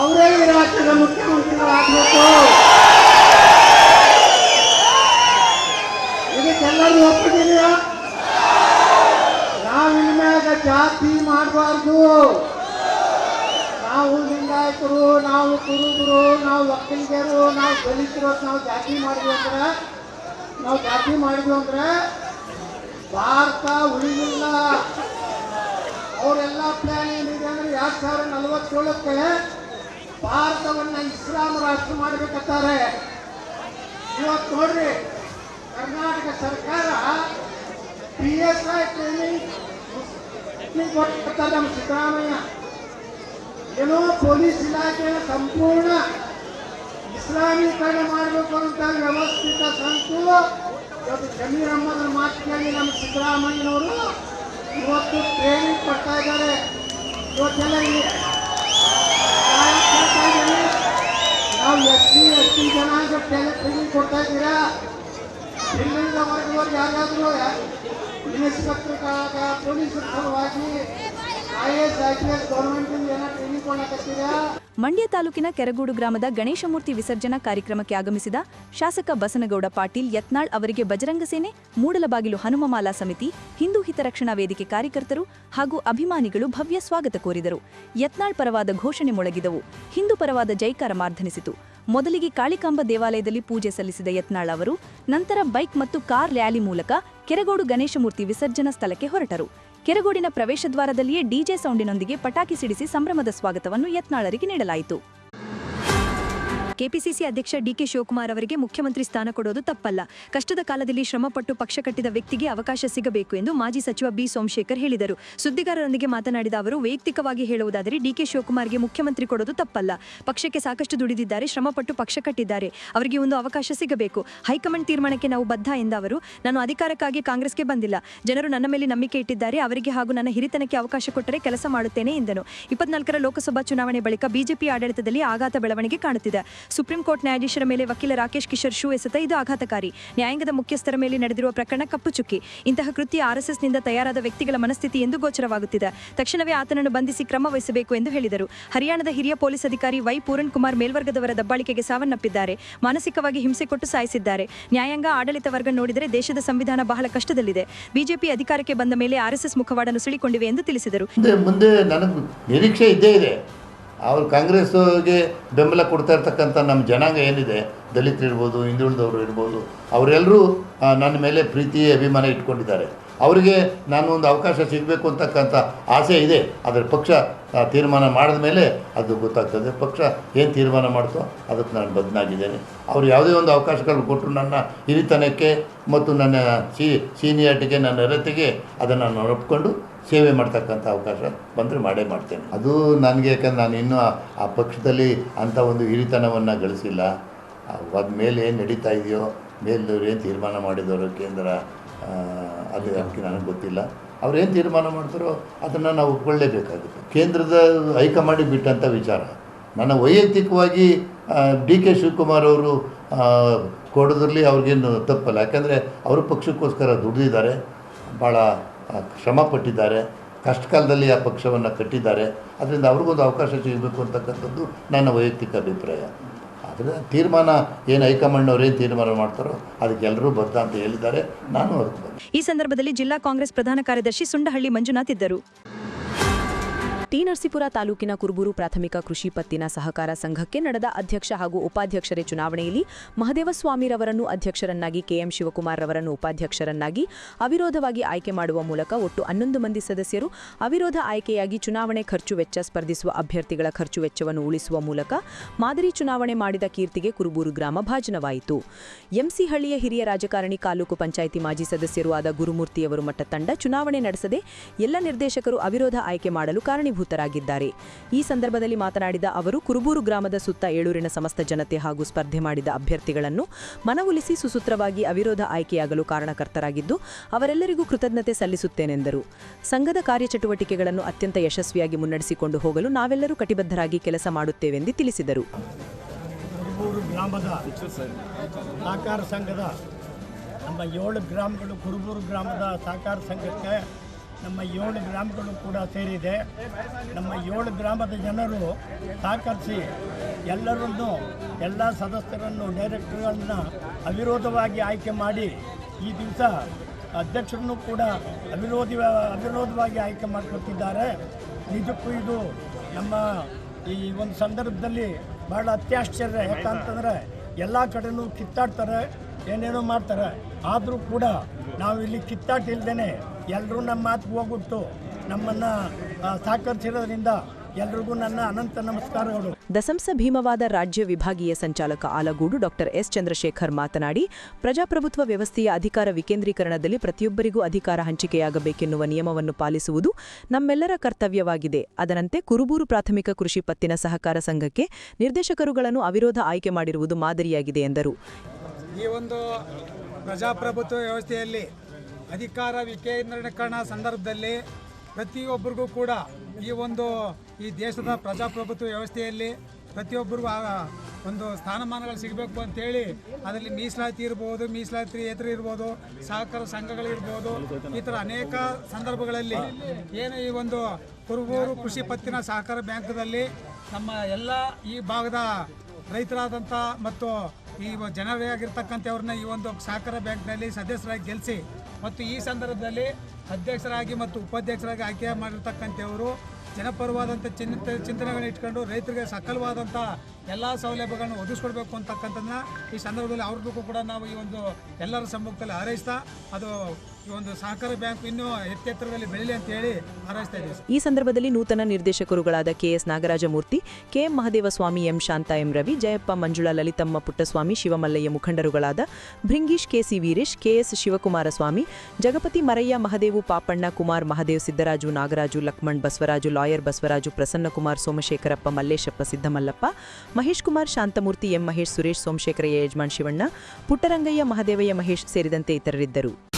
ಅವರೇ ರಾಜ್ಯದ ಮುಖ್ಯಮಂತ್ರಿಗಳಾಗಬೇಕು. ಇದಕ್ಕೆಲ್ಲರೂ ಒಪ್ಪಿದ್ದೀರಾ? ನಾವು ಇನ್ಮ್ಯಾಗ ಜಾತಿ ಮಾಡಬಾರ್ದು. ನಾವು ಲಿಂಗಾಯತರು, ನಾವು ಕುರುಬರು ನಾವು ಒಕ್ಕಲಿಗರು ನಾವು ದಲಿತರು, ನಾವು ಜಾತಿ ಮಾಡಿದ್ವಿ ಅಂದ್ರೆ, ನಾವು ಜಾತಿ ಮಾಡಿದ್ವಿ ಅಂದ್ರೆ, ಭಾರತ ಉಳಿದಿಲ್ಲ. ಅವರೆಲ್ಲ ಪ್ಲಾನ್ ಏನಿದೆ ಅಂದ್ರೆ ಎರಡ್ ಸಾವಿರದ ನಲವತ್ತೇಳಕ್ಕೆ ಭಾರತವನ್ನ ಇಸ್ಲಾಂ ರಾಷ್ಟ್ರ ಮಾಡ್ಬೇಕತ್ತಾರೆ ಇವತ್ತು ನೋಡ್ರಿ ಕರ್ನಾಟಕ ಸರ್ಕಾರ ಪಿ ಎಸ್ ಐ ಟ್ರೈನಿಂಗ್ ಕೊಡ್ತಾರೆ ನಮ್ಮ ಸಿದ್ದರಾಮಯ್ಯ. ಏನೋ ಪೊಲೀಸ್ ಇಲಾಖೆಯ ಸಂಪೂರ್ಣ ಇಸ್ಲಾಮೀಕರಣ ಮಾಡಬೇಕು ಅಂತ ವ್ಯವಸ್ಥಿತ ಸಂತು ಇವತ್ತು ಜಮೀರ್ ಅಹಮ್ಮದ್ ಮಾತು ನಮ್ಮ ಸಿದ್ದರಾಮಯ್ಯನವರು ಇವತ್ತು ಟ್ರೈನಿಂಗ್ ಕೊಡ್ತಾ ಇದ್ದಾರೆ. ಇವತ್ತೆಲ್ಲ ಇಲ್ಲಿ ನಾವು ಎಸ್ ಸಿ, ಎಸ್ ಟಿ ಜನಾಂಗ ಟ್ರೈನಿಂಗ್ ಕೊಡ್ತಾ ಇದ್ದೀರಾ? ಯಾರಾದರೂ ಸಲುವಾಗಿ ಮಂಡ್ಯ ತಾಲೂಕಿನ ಕೆರಗೂಡು ಗ್ರಾಮದ ಗಣೇಶಮೂರ್ತಿ ವಿಸರ್ಜನಾ ಕಾರ್ಯಕ್ರಮಕ್ಕೆ ಆಗಮಿಸಿದ ಶಾಸಕ ಬಸನಗೌಡ ಪಾಟೀಲ್ ಯತ್ನಾಳ್ ಅವರಿಗೆ ಬಜರಂಗ ಸೇನೆ, ಮೂಡಲಬಾಗಿಲು ಹನುಮಮಾಲಾ ಸಮಿತಿ, ಹಿಂದೂ ಹಿತರಕ್ಷಣಾ ವೇದಿಕೆ ಕಾರ್ಯಕರ್ತರು ಹಾಗೂ ಅಭಿಮಾನಿಗಳು ಭವ್ಯ ಸ್ವಾಗತ ಕೋರಿದರು. ಯತ್ನಾಳ್ ಪರವಾದ ಘೋಷಣೆ ಮೊಳಗಿದವು. ಹಿಂದೂ ಪರವಾದ ಜೈಕಾರ ಮಾರ್ಧನಿಸಿತು. ಮೊದಲಿಗೆ ಕಾಳಿಕಾಂಬ ದೇವಾಲಯದಲ್ಲಿ ಪೂಜೆ ಸಲ್ಲಿಸಿದ ಯತ್ನಾಳ್ ಅವರು, ನಂತರ ಬೈಕ್ ಮತ್ತು ಕಾರ್ ರ್ಯಾಲಿ ಮೂಲಕ ಕೆರಗೋಡು ಗಣೇಶ ಮೂರ್ತಿ ವಿಸರ್ಜನಾ ಸ್ಥಳಕ್ಕೆ ಹೊರಟರು. ಕೆರಗೋಡಿನ ಪ್ರವೇಶದ್ವಾರದಲ್ಲಿಯೇ ಡಿಜೆ ಸೌಂಡಿನೊಂದಿಗೆ ಪಟಾಕಿ ಸಿಡಿಸಿ ಸಂಭ್ರಮದ ಸ್ವಾಗತವನ್ನು ಯತ್ನಾಳರಿಗೆ ನೀಡಲಾಯಿತು. ಕೆಪಿಸಿಸಿ ಅಧ್ಯಕ್ಷ ಡಿಕೆ ಶಿವಕುಮಾರ್ ಅವರಿಗೆ ಮುಖ್ಯಮಂತ್ರಿ ಸ್ಥಾನ ಕೊಡೋದು ತಪ್ಪಲ್ಲ. ಕಷ್ಟದ ಕಾಲದಲ್ಲಿ ಶ್ರಮಪಟ್ಟು ಪಕ್ಷ ಕಟ್ಟಿದ ವ್ಯಕ್ತಿಗೆ ಅವಕಾಶ ಸಿಗಬೇಕು ಎಂದು ಮಾಜಿ ಸಚಿವ ಬಿ. ಸೋಮಶೇಖರ್ ಹೇಳಿದರು. ಸುದ್ದಿಗಾರರೊಂದಿಗೆ ಮಾತನಾಡಿದ ಅವರು, ವೈಯಕ್ತಿಕವಾಗಿ ಹೇಳುವುದಾದರೆ ಡಿಕೆ ಶಿವಕುಮಾರ್ಗೆ ಮುಖ್ಯಮಂತ್ರಿ ಕೊಡೋದು ತಪ್ಪಲ್ಲ. ಪಕ್ಷಕ್ಕೆ ಸಾಕಷ್ಟು ದುಡಿದಿದ್ದಾರೆ, ಶ್ರಮಪಟ್ಟು ಪಕ್ಷ ಕಟ್ಟಿದ್ದಾರೆ. ಅವರಿಗೆ ಒಂದು ಅವಕಾಶ ಸಿಗಬೇಕು. ಹೈಕಮಾಂಡ್ ತೀರ್ಮಾನಕ್ಕೆ ನಾವು ಬದ್ಧ ಎಂದ ಅವರು, ನಾನು ಅಧಿಕಾರಕ್ಕಾಗಿ ಕಾಂಗ್ರೆಸ್ಗೆ ಬಂದಿಲ್ಲ. ಜನರು ನನ್ನ ಮೇಲೆ ನಂಬಿಕೆ ಇಟ್ಟಿದ್ದಾರೆ. ಅವರಿಗೆ ಹಾಗೂ ನನ್ನ ಹಿರಿತನಕ್ಕೆ ಅವಕಾಶ ಕೊಟ್ಟರೆ ಕೆಲಸ ಮಾಡುತ್ತೇನೆ ಎಂದನು. ಇಪ್ಪತ್ನಾಲ್ಕರ ಲೋಕಸಭಾ ಚುನಾವಣೆ ಬಳಿಕ ಬಿಜೆಪಿ ಆಡಳಿತದಲ್ಲಿ ಆಘಾತ ಬೆಳವಣಿಗೆ ಕಾಣುತ್ತಿದೆ. ಸುಪ್ರೀಂ ಕೋರ್ಟ್ ನ್ಯಾಯಾಧೀಶರ ಮೇಲೆ ವಕೀಲ ರಾಕೇಶ್ ಕಿಶೋರ್ ಶೂ ಎಸೆತ ಇದು ಆಘಾತಕಾರಿ. ನ್ಯಾಯಾಂಗದ ಮುಖ್ಯಸ್ಥರ ಮೇಲೆ ನಡೆದಿರುವ ಪ್ರಕರಣ ಕಪ್ಪು ಚುಕ್ಕಿ. ಇಂತಹ ಕೃತ್ಯ ಆರ್ಎಸ್ಎಸ್ನಿಂದ ತಯಾರಾದ ವ್ಯಕ್ತಿಗಳ ಮನಸ್ಥಿತಿ ಎಂದು ಗೋಚರವಾಗುತ್ತಿದೆ. ತಕ್ಷಣವೇ ಆತನನ್ನು ಬಂಧಿಸಿ ಕ್ರಮ ವಹಿಸಬೇಕು ಎಂದು ಹೇಳಿದರು. ಹರಿಯಾಣದ ಹಿರಿಯ ಪೊಲೀಸ್ ಅಧಿಕಾರಿ ವೈ ಪೂರಣ್ ಕುಮಾರ್ ಮೇಲ್ವರ್ಗದವರ ದಬ್ಬಾಳಿಕೆಗೆ ಸಾವನ್ನಪ್ಪಿದ್ದಾರೆ. ಮಾನಸಿಕವಾಗಿ ಹಿಂಸೆ ಕೊಟ್ಟು ಸಾಯಿಸಿದ್ದಾರೆ. ನ್ಯಾಯಾಂಗ ಆಡಳಿತ ವರ್ಗ ನೋಡಿದರೆ ದೇಶದ ಸಂವಿಧಾನ ಬಹಳ ಕಷ್ಟದಲ್ಲಿದೆ. ಬಿಜೆಪಿ ಅಧಿಕಾರಕ್ಕೆ ಬಂದ ಮೇಲೆ ಆರ್ಎಸ್ಎಸ್ ಮುಖವಾಡನ್ನು ನುಸುಳಿಕೊಂಡಿವೆ ಎಂದು ತಿಳಿಸಿದರು. ಮುಂದೆ ನನಗೆ ನಿರೀಕ್ಷೆ ಇದ್ದೇ ಇದೆ. ಅವ್ರು ಕಾಂಗ್ರೆಸ್ಗೆ ಬೆಂಬಲ ಕೊಡ್ತಾ ಇರ್ತಕ್ಕಂಥ ನಮ್ಮ ಜನಾಂಗ ಏನಿದೆ, ದಲಿತರು ಇರ್ಬೋದು, ಹಿಂದುಳಿದವರು ಇರ್ಬೋದು ಅವರೆಲ್ಲರೂ ನನ್ನ ಮೇಲೆ ಪ್ರೀತಿ ಅಭಿಮಾನ ಇಟ್ಕೊಂಡಿದ್ದಾರೆ. ಅವರಿಗೆ ನಾನು ಒಂದು ಅವಕಾಶ ಸಿಗಬೇಕು ಅಂತಕ್ಕಂಥ ಆಸೆ ಇದೆ. ಆದರೆ ಪಕ್ಷ ತೀರ್ಮಾನ ಮಾಡಿದ ಮೇಲೆ ಅದು ಗೊತ್ತಾಗ್ತದೆ. ಪಕ್ಷ ಏನು ತೀರ್ಮಾನ ಮಾಡ್ತೋ ಅದಕ್ಕೆ ನಾನು ಬದಲಾಗಿದ್ದೇನೆ ಅವರು ಯಾವುದೇ ಒಂದು ಅವಕಾಶಗಳು ಕೊಟ್ಟರು ನನ್ನ ಹಿರಿತನಕ್ಕೆ ಮತ್ತು ನನ್ನ ಸೀನಿಯಾರಿಟಿಗೆ ನನ್ನ ಅರ್ಹತೆಗೆ ಅದನ್ನು ನಾನು ಒಪ್ಕೊಂಡು ಸೇವೆ ಮಾಡ್ತಕ್ಕಂಥ ಅವಕಾಶ ಬಂದರೆ ಮಾಡೇ ಮಾಡ್ತೇನೆ. ಅದು ನನಗೆ ಯಾಕಂದ್ರೆ ನಾನು ಇನ್ನೂ ಆ- ಪಕ್ಷದಲ್ಲಿ ಅಂಥ ಒಂದು ಹಿರಿತನವನ್ನು ಗಳಿಸಿಲ್ಲ. ಅದ ಮೇಲೆ ಏನು ನಡೀತಾ ಇದೆಯೋ ಮೇಲ್ದವ್ರು ಏನು ತೀರ್ಮಾನ ಮಾಡಿದವರು ಕೇಂದ್ರ ಅದು ಅದಕ್ಕೆ ನನಗೆ ಗೊತ್ತಿಲ್ಲ. ಅವ್ರು ಏನು ತೀರ್ಮಾನ ಮಾಡ್ತಾರೋ ಅದನ್ನು ನಾವು ಒಪ್ಕೊಳ್ಳೇಬೇಕಾಗುತ್ತೆ. ಕೇಂದ್ರದ ಹೈಕಮಾಂಡಿಗೆ ಬಿಟ್ಟಂಥ ವಿಚಾರ. ನನ್ನ ವೈಯಕ್ತಿಕವಾಗಿ ಡಿ ಕೆ ಶಿವಕುಮಾರ್ ಅವರು ಕೊಡೋದ್ರಲ್ಲಿ ಅವ್ರಿಗೇನು ತಪ್ಪಲ್ಲ. ಯಾಕಂದರೆ ಅವರು ಪಕ್ಷಕ್ಕೋಸ್ಕರ ದುಡಿದಿದ್ದಾರೆ. ಭಾಳ ಶ್ರಮ ಪಟ್ಟಿದ್ದಾರೆ, ಕಷ್ಟಕಾಲದಲ್ಲಿ ಆ ಪಕ್ಷವನ್ನು ಕಟ್ಟಿದ್ದಾರೆ, ಅದರಿಂದ ಅವ್ರಿಗೊಂದು ಅವಕಾಶ ಸಿಗಬೇಕು ಅಂತಕ್ಕಂಥದ್ದು ನನ್ನ ವೈಯಕ್ತಿಕ ಅಭಿಪ್ರಾಯ. ಆದರೆ ತೀರ್ಮಾನ ಏನು ಹೈಕಮಾಂಡ್ನವ್ರು ಏನು ತೀರ್ಮಾನ ಮಾಡ್ತಾರೋ ಅದಕ್ಕೆ ಎಲ್ಲರೂ ಬದ್ಧ ಅಂತ ಹೇಳಿದ್ದಾರೆ, ನಾನು ಈ ಸಂದರ್ಭದಲ್ಲಿ ಜಿಲ್ಲಾ ಕಾಂಗ್ರೆಸ್ ಪ್ರಧಾನ ಕಾರ್ಯದರ್ಶಿ ಸುಂಡಹಳ್ಳಿ ಮಂಜುನಾಥ್ ಇದ್ದರು. ಟಿ ನರಸೀಪುರ ತಾಲೂಕಿನ ಕುರುಬೂರು ಪ್ರಾಥಮಿಕ ಕೃಷಿ ಪತ್ತಿನ ಸಹಕಾರ ಸಂಘಕ್ಕೆ ನಡೆದ ಅಧ್ಯಕ್ಷ ಹಾಗೂ ಉಪಾಧ್ಯಕ್ಷರ ಚುನಾವಣೆಯಲ್ಲಿ ಮಹದೇವಸ್ವಾಮಿರವರನ್ನು ಅಧ್ಯಕ್ಷರನ್ನಾಗಿ ಕೆಎಂ ಶಿವಕುಮಾರ್ ರವರನ್ನು ಉಪಾಧ್ಯಕ್ಷರನ್ನಾಗಿ ಅವಿರೋಧವಾಗಿ ಆಯ್ಕೆ ಮಾಡುವ ಮೂಲಕ ಒಟ್ಟು ಹನ್ನೊಂದು ಮಂದಿ ಸದಸ್ಯರು ಅವಿರೋಧ ಆಯ್ಕೆಯಾಗಿ ಚುನಾವಣೆ ಖರ್ಚು ವೆಚ್ಚ ಸ್ಪರ್ಧಿಸುವ ಅಭ್ಯರ್ಥಿಗಳ ಖರ್ಚು ವೆಚ್ಚವನ್ನು ಉಳಿಸುವ ಮೂಲಕ ಮಾದರಿ ಚುನಾವಣೆ ಮಾಡಿದ ಕೀರ್ತಿಗೆ ಕುರುಬೂರು ಗ್ರಾಮ ಭಾಜನವಾಯಿತು. ಎಂಸಿಹಳ್ಳಿಯ ಹಿರಿಯ ರಾಜಕಾರಣಿ ತಾಲೂಕು ಪಂಚಾಯಿತಿ ಮಾಜಿ ಸದಸ್ಯರೂ ಆದ ಗುರುಮೂರ್ತಿಯವರು ಮಟ್ಟ ತಂಡ ಚುನಾವಣೆ ನಡೆಸದೆ ಎಲ್ಲ ನಿರ್ದೇಶಕರು ಅವಿರೋಧ ಆಯ್ಕೆ ಮಾಡಲು ಕಾರಣೀಭೂತರಾಗಿದ್ದಾರೆ ಈ ಸಂದರ್ಭದಲ್ಲಿ ಮಾತನಾಡಿದ ಅವರು, ಕುರುಬೂರು ಗ್ರಾಮದ ಸುತ್ತ ಏಳೂರಿನ ಸಮಸ್ತ ಜನತೆ ಹಾಗೂ ಸ್ಪರ್ಧೆ ಮಾಡಿದ ಅಭ್ಯರ್ಥಿಗಳನ್ನು ಮನವೊಲಿಸಿ ಸುಸೂತ್ರವಾಗಿ ಅವಿರೋಧ ಆಯ್ಕೆಯಾಗಲು ಕಾರಣಕರ್ತರಾಗಿದ್ದು, ಅವರೆಲ್ಲರಿಗೂ ಕೃತಜ್ಞತೆ ಸಲ್ಲಿಸುತ್ತೇನೆಂದರು. ಸಂಘದ ಕಾರ್ಯಚಟುವಟಿಕೆಗಳನ್ನು ಅತ್ಯಂತ ಯಶಸ್ವಿಯಾಗಿ ಮುನ್ನಡೆಸಿಕೊಂಡು ಹೋಗಲು ನಾವೆಲ್ಲರೂ ಕಟಿಬದ್ಧರಾಗಿ ಕೆಲಸ ಮಾಡುತ್ತೇವೆಂದು ತಿಳಿಸಿದರು. ಸಹಕಾರ ಸಂಘದ ನಮ್ಮ ಏಳು ಗ್ರಾಮಗಳು ಕುರುಬೂರು ಗ್ರಾಮದ ಸಹಕಾರ ಸಂಘಕ್ಕೆ ನಮ್ಮ ಏಳು ಗ್ರಾಮಗಳು ಕೂಡ ಸೇರಿದೆ. ನಮ್ಮ ಏಳು ಗ್ರಾಮದ ಜನರು ಸಹಕರಿಸಿ ಎಲ್ಲರನ್ನು, ಎಲ್ಲ ಸದಸ್ಯರನ್ನು, ಡೈರೆಕ್ಟರ್ಗಳನ್ನು ಅವಿರೋಧವಾಗಿ ಆಯ್ಕೆ ಮಾಡಿ ಈ ದಿವಸ ಅಧ್ಯಕ್ಷರನ್ನು ಕೂಡ ಅವಿರೋಧಿ, ಅವಿರೋಧವಾಗಿ ಆಯ್ಕೆ ಮಾಡಿಕೊಟ್ಟಿದ್ದಾರೆ. ನಿಜಕ್ಕೂ ಇದು ನಮ್ಮ ಈ ಒಂದು ಸಂದರ್ಭದಲ್ಲಿ ಬಹಳ ಅತ್ಯಾಶ್ಚರ್ಯ. ಯಾಕಂತಂದರೆ ಎಲ್ಲ ಕಡೆನೂ ಕಿತ್ತಾಡ್ತಾರೆ, ಏನೇನೋ ಮಾಡ್ತಾರೆ. ಆದರೂ ಕೂಡ ನಾವು ಇಲ್ಲಿ ಕಿತ್ತಾಟ ಎಲ್ಲರೂ ನಮ್ಮ ಮಾತು ಹೋಗ್ಬಿಟ್ಟು ನಮ್ಮನ್ನು ಸಹಕರಿಸಿರೋದ್ರಿಂದ ಎಲ್ರಿಗೂ ನನ್ನ ಅನಂತ ನಮಸ್ಕಾರಗಳು. ದಸಂಸ ಭೀಮವಾದ ರಾಜ್ಯ ವಿಭಾಗೀಯ ಸಂಚಾಲಕ ಆಲಗೂಡು ಡಾಕ್ಟರ್ ಎಸ್ ಚಂದ್ರಶೇಖರ್ ಮಾತನಾಡಿ ಪ್ರಜಾಪ್ರಭುತ್ವ ವ್ಯವಸ್ಥೆಯ ಅಧಿಕಾರ ವಿಕೇಂದ್ರೀಕರಣದಲ್ಲಿ ಪ್ರತಿಯೊಬ್ಬರಿಗೂ ಅಧಿಕಾರ ಹಂಚಿಕೆಯಾಗಬೇಕೆನ್ನುವ ನಿಯಮವನ್ನು ಪಾಲಿಸುವುದು ನಮ್ಮೆಲ್ಲರ ಕರ್ತವ್ಯವಾಗಿದೆ. ಅದರಂತೆ ಕುರುಬೂರು ಪ್ರಾಥಮಿಕ ಕೃಷಿ ಪತ್ತಿನ ಸಹಕಾರ ಸಂಘಕ್ಕೆ ನಿರ್ದೇಶಕರುಗಳನ್ನು ಅವಿರೋಧ ಆಯ್ಕೆ ಮಾಡಿರುವುದು ಮಾದರಿಯಾಗಿದೆ ಎಂದರು. ಈ ಒಂದು ಪ್ರಜಾಪ್ರಭುತ್ವ ವ್ಯವಸ್ಥೆಯಲ್ಲಿ ಅಧಿಕಾರ ವಿಕೇಂದ್ರೀಕರಣ ಸಂದರ್ಭದಲ್ಲಿ ಪ್ರತಿಯೊಬ್ಬರಿಗೂ ಕೂಡ ಈ ಒಂದು, ಈ ದೇಶದ ಪ್ರಜಾಪ್ರಭುತ್ವ ವ್ಯವಸ್ಥೆಯಲ್ಲಿ ಪ್ರತಿಯೊಬ್ಬರಿಗೂ ಒಂದು ಸ್ಥಾನಮಾನಗಳು ಸಿಗಬೇಕು ಅಂತೇಳಿ ಅದರಲ್ಲಿ ಮೀಸಲಾತಿ ಇರ್ಬೋದು, ಮೀಸಲಾತಿ ಎದುರು ಇರ್ಬೋದು, ಸಹಕಾರ ಸಂಘಗಳಿರ್ಬೋದು ಈ ಥರ ಅನೇಕ ಸಂದರ್ಭಗಳಲ್ಲಿ ಏನು ಈ ಒಂದು ಕುರುಬೂರು ಕೃಷಿ ಪತ್ತಿನ ಸಹಕಾರ ಬ್ಯಾಂಕ್ದಲ್ಲಿ ನಮ್ಮ ಎಲ್ಲ ಈ ಭಾಗದ ರೈತರಾದಂಥ ಮತ್ತು ಈ ಜನರೇ ಆಗಿರ್ತಕ್ಕಂಥವ್ರನ್ನ ಈ ಒಂದು ಸಹಕಾರ ಬ್ಯಾಂಕ್ನಲ್ಲಿ ಸದಸ್ಯರಾಗಿ ಗೆಲ್ಲಿಸಿ ಮತ್ತು ಈ ಸಂದರ್ಭದಲ್ಲಿ ಅಧ್ಯಕ್ಷರಾಗಿ ಮತ್ತು ಉಪಾಧ್ಯಕ್ಷರಾಗಿ ಆಯ್ಕೆ ಮಾಡಿರ್ತಕ್ಕಂಥವರು ಜನಪರವಾದಂಥ ಚಿಂತ ಚಿಂತನೆಗಳನ್ನ ಇಟ್ಕೊಂಡು ರೈತರಿಗೆ ಸಕಲವಾದಂಥ ಎಲ್ಲ ಸೌಲಭ್ಯಗಳನ್ನು ಒದಗಿಸ್ಕೊಡ್ಬೇಕು ಅಂತಕ್ಕಂಥದ್ದನ್ನ ಈ ಸಂದರ್ಭದಲ್ಲಿ ಅವ್ರಿಗೂ ಕೂಡ ನಾವು ಈ ಒಂದು ಎಲ್ಲರ ಸಮ್ಮುಖದಲ್ಲಿ ಹಾರೈಸ್ತಾ ಅದು ಈ ಸಂದರ್ಭದಲ್ಲಿ ನೂತನ ನಿರ್ದೇಶಕರುಗಳಾದ KS Nagarajamurthy, KM Mahadevaswamy M Shantha M Ravi, Jayappa Manjula Lalithamma Puttaswamy, Shivamallaiah ಮುಖಂಡರುಗಳಾದ Bhringeesh KC Veeresh, KS Shivakumaraswamy, Jagapathi Maraiah Mahadevu Papanna, Kumar Mahadev Siddaraju, Nagaraju Lakshman, Basavaraju lawyer, Basavaraju Prasannakumar, Somashekharappa, Malleshappa Siddamallappa, Mahesh Kumar Shanthamurthy, M Mahesh Suresh, Somashekaraiah ಯಜಮಾನ್ Shivanna, Puttarangaiah Mahadevaiah Mahesh ಸೇರಿದಂತೆ ಇತರರಿದ್ದರು.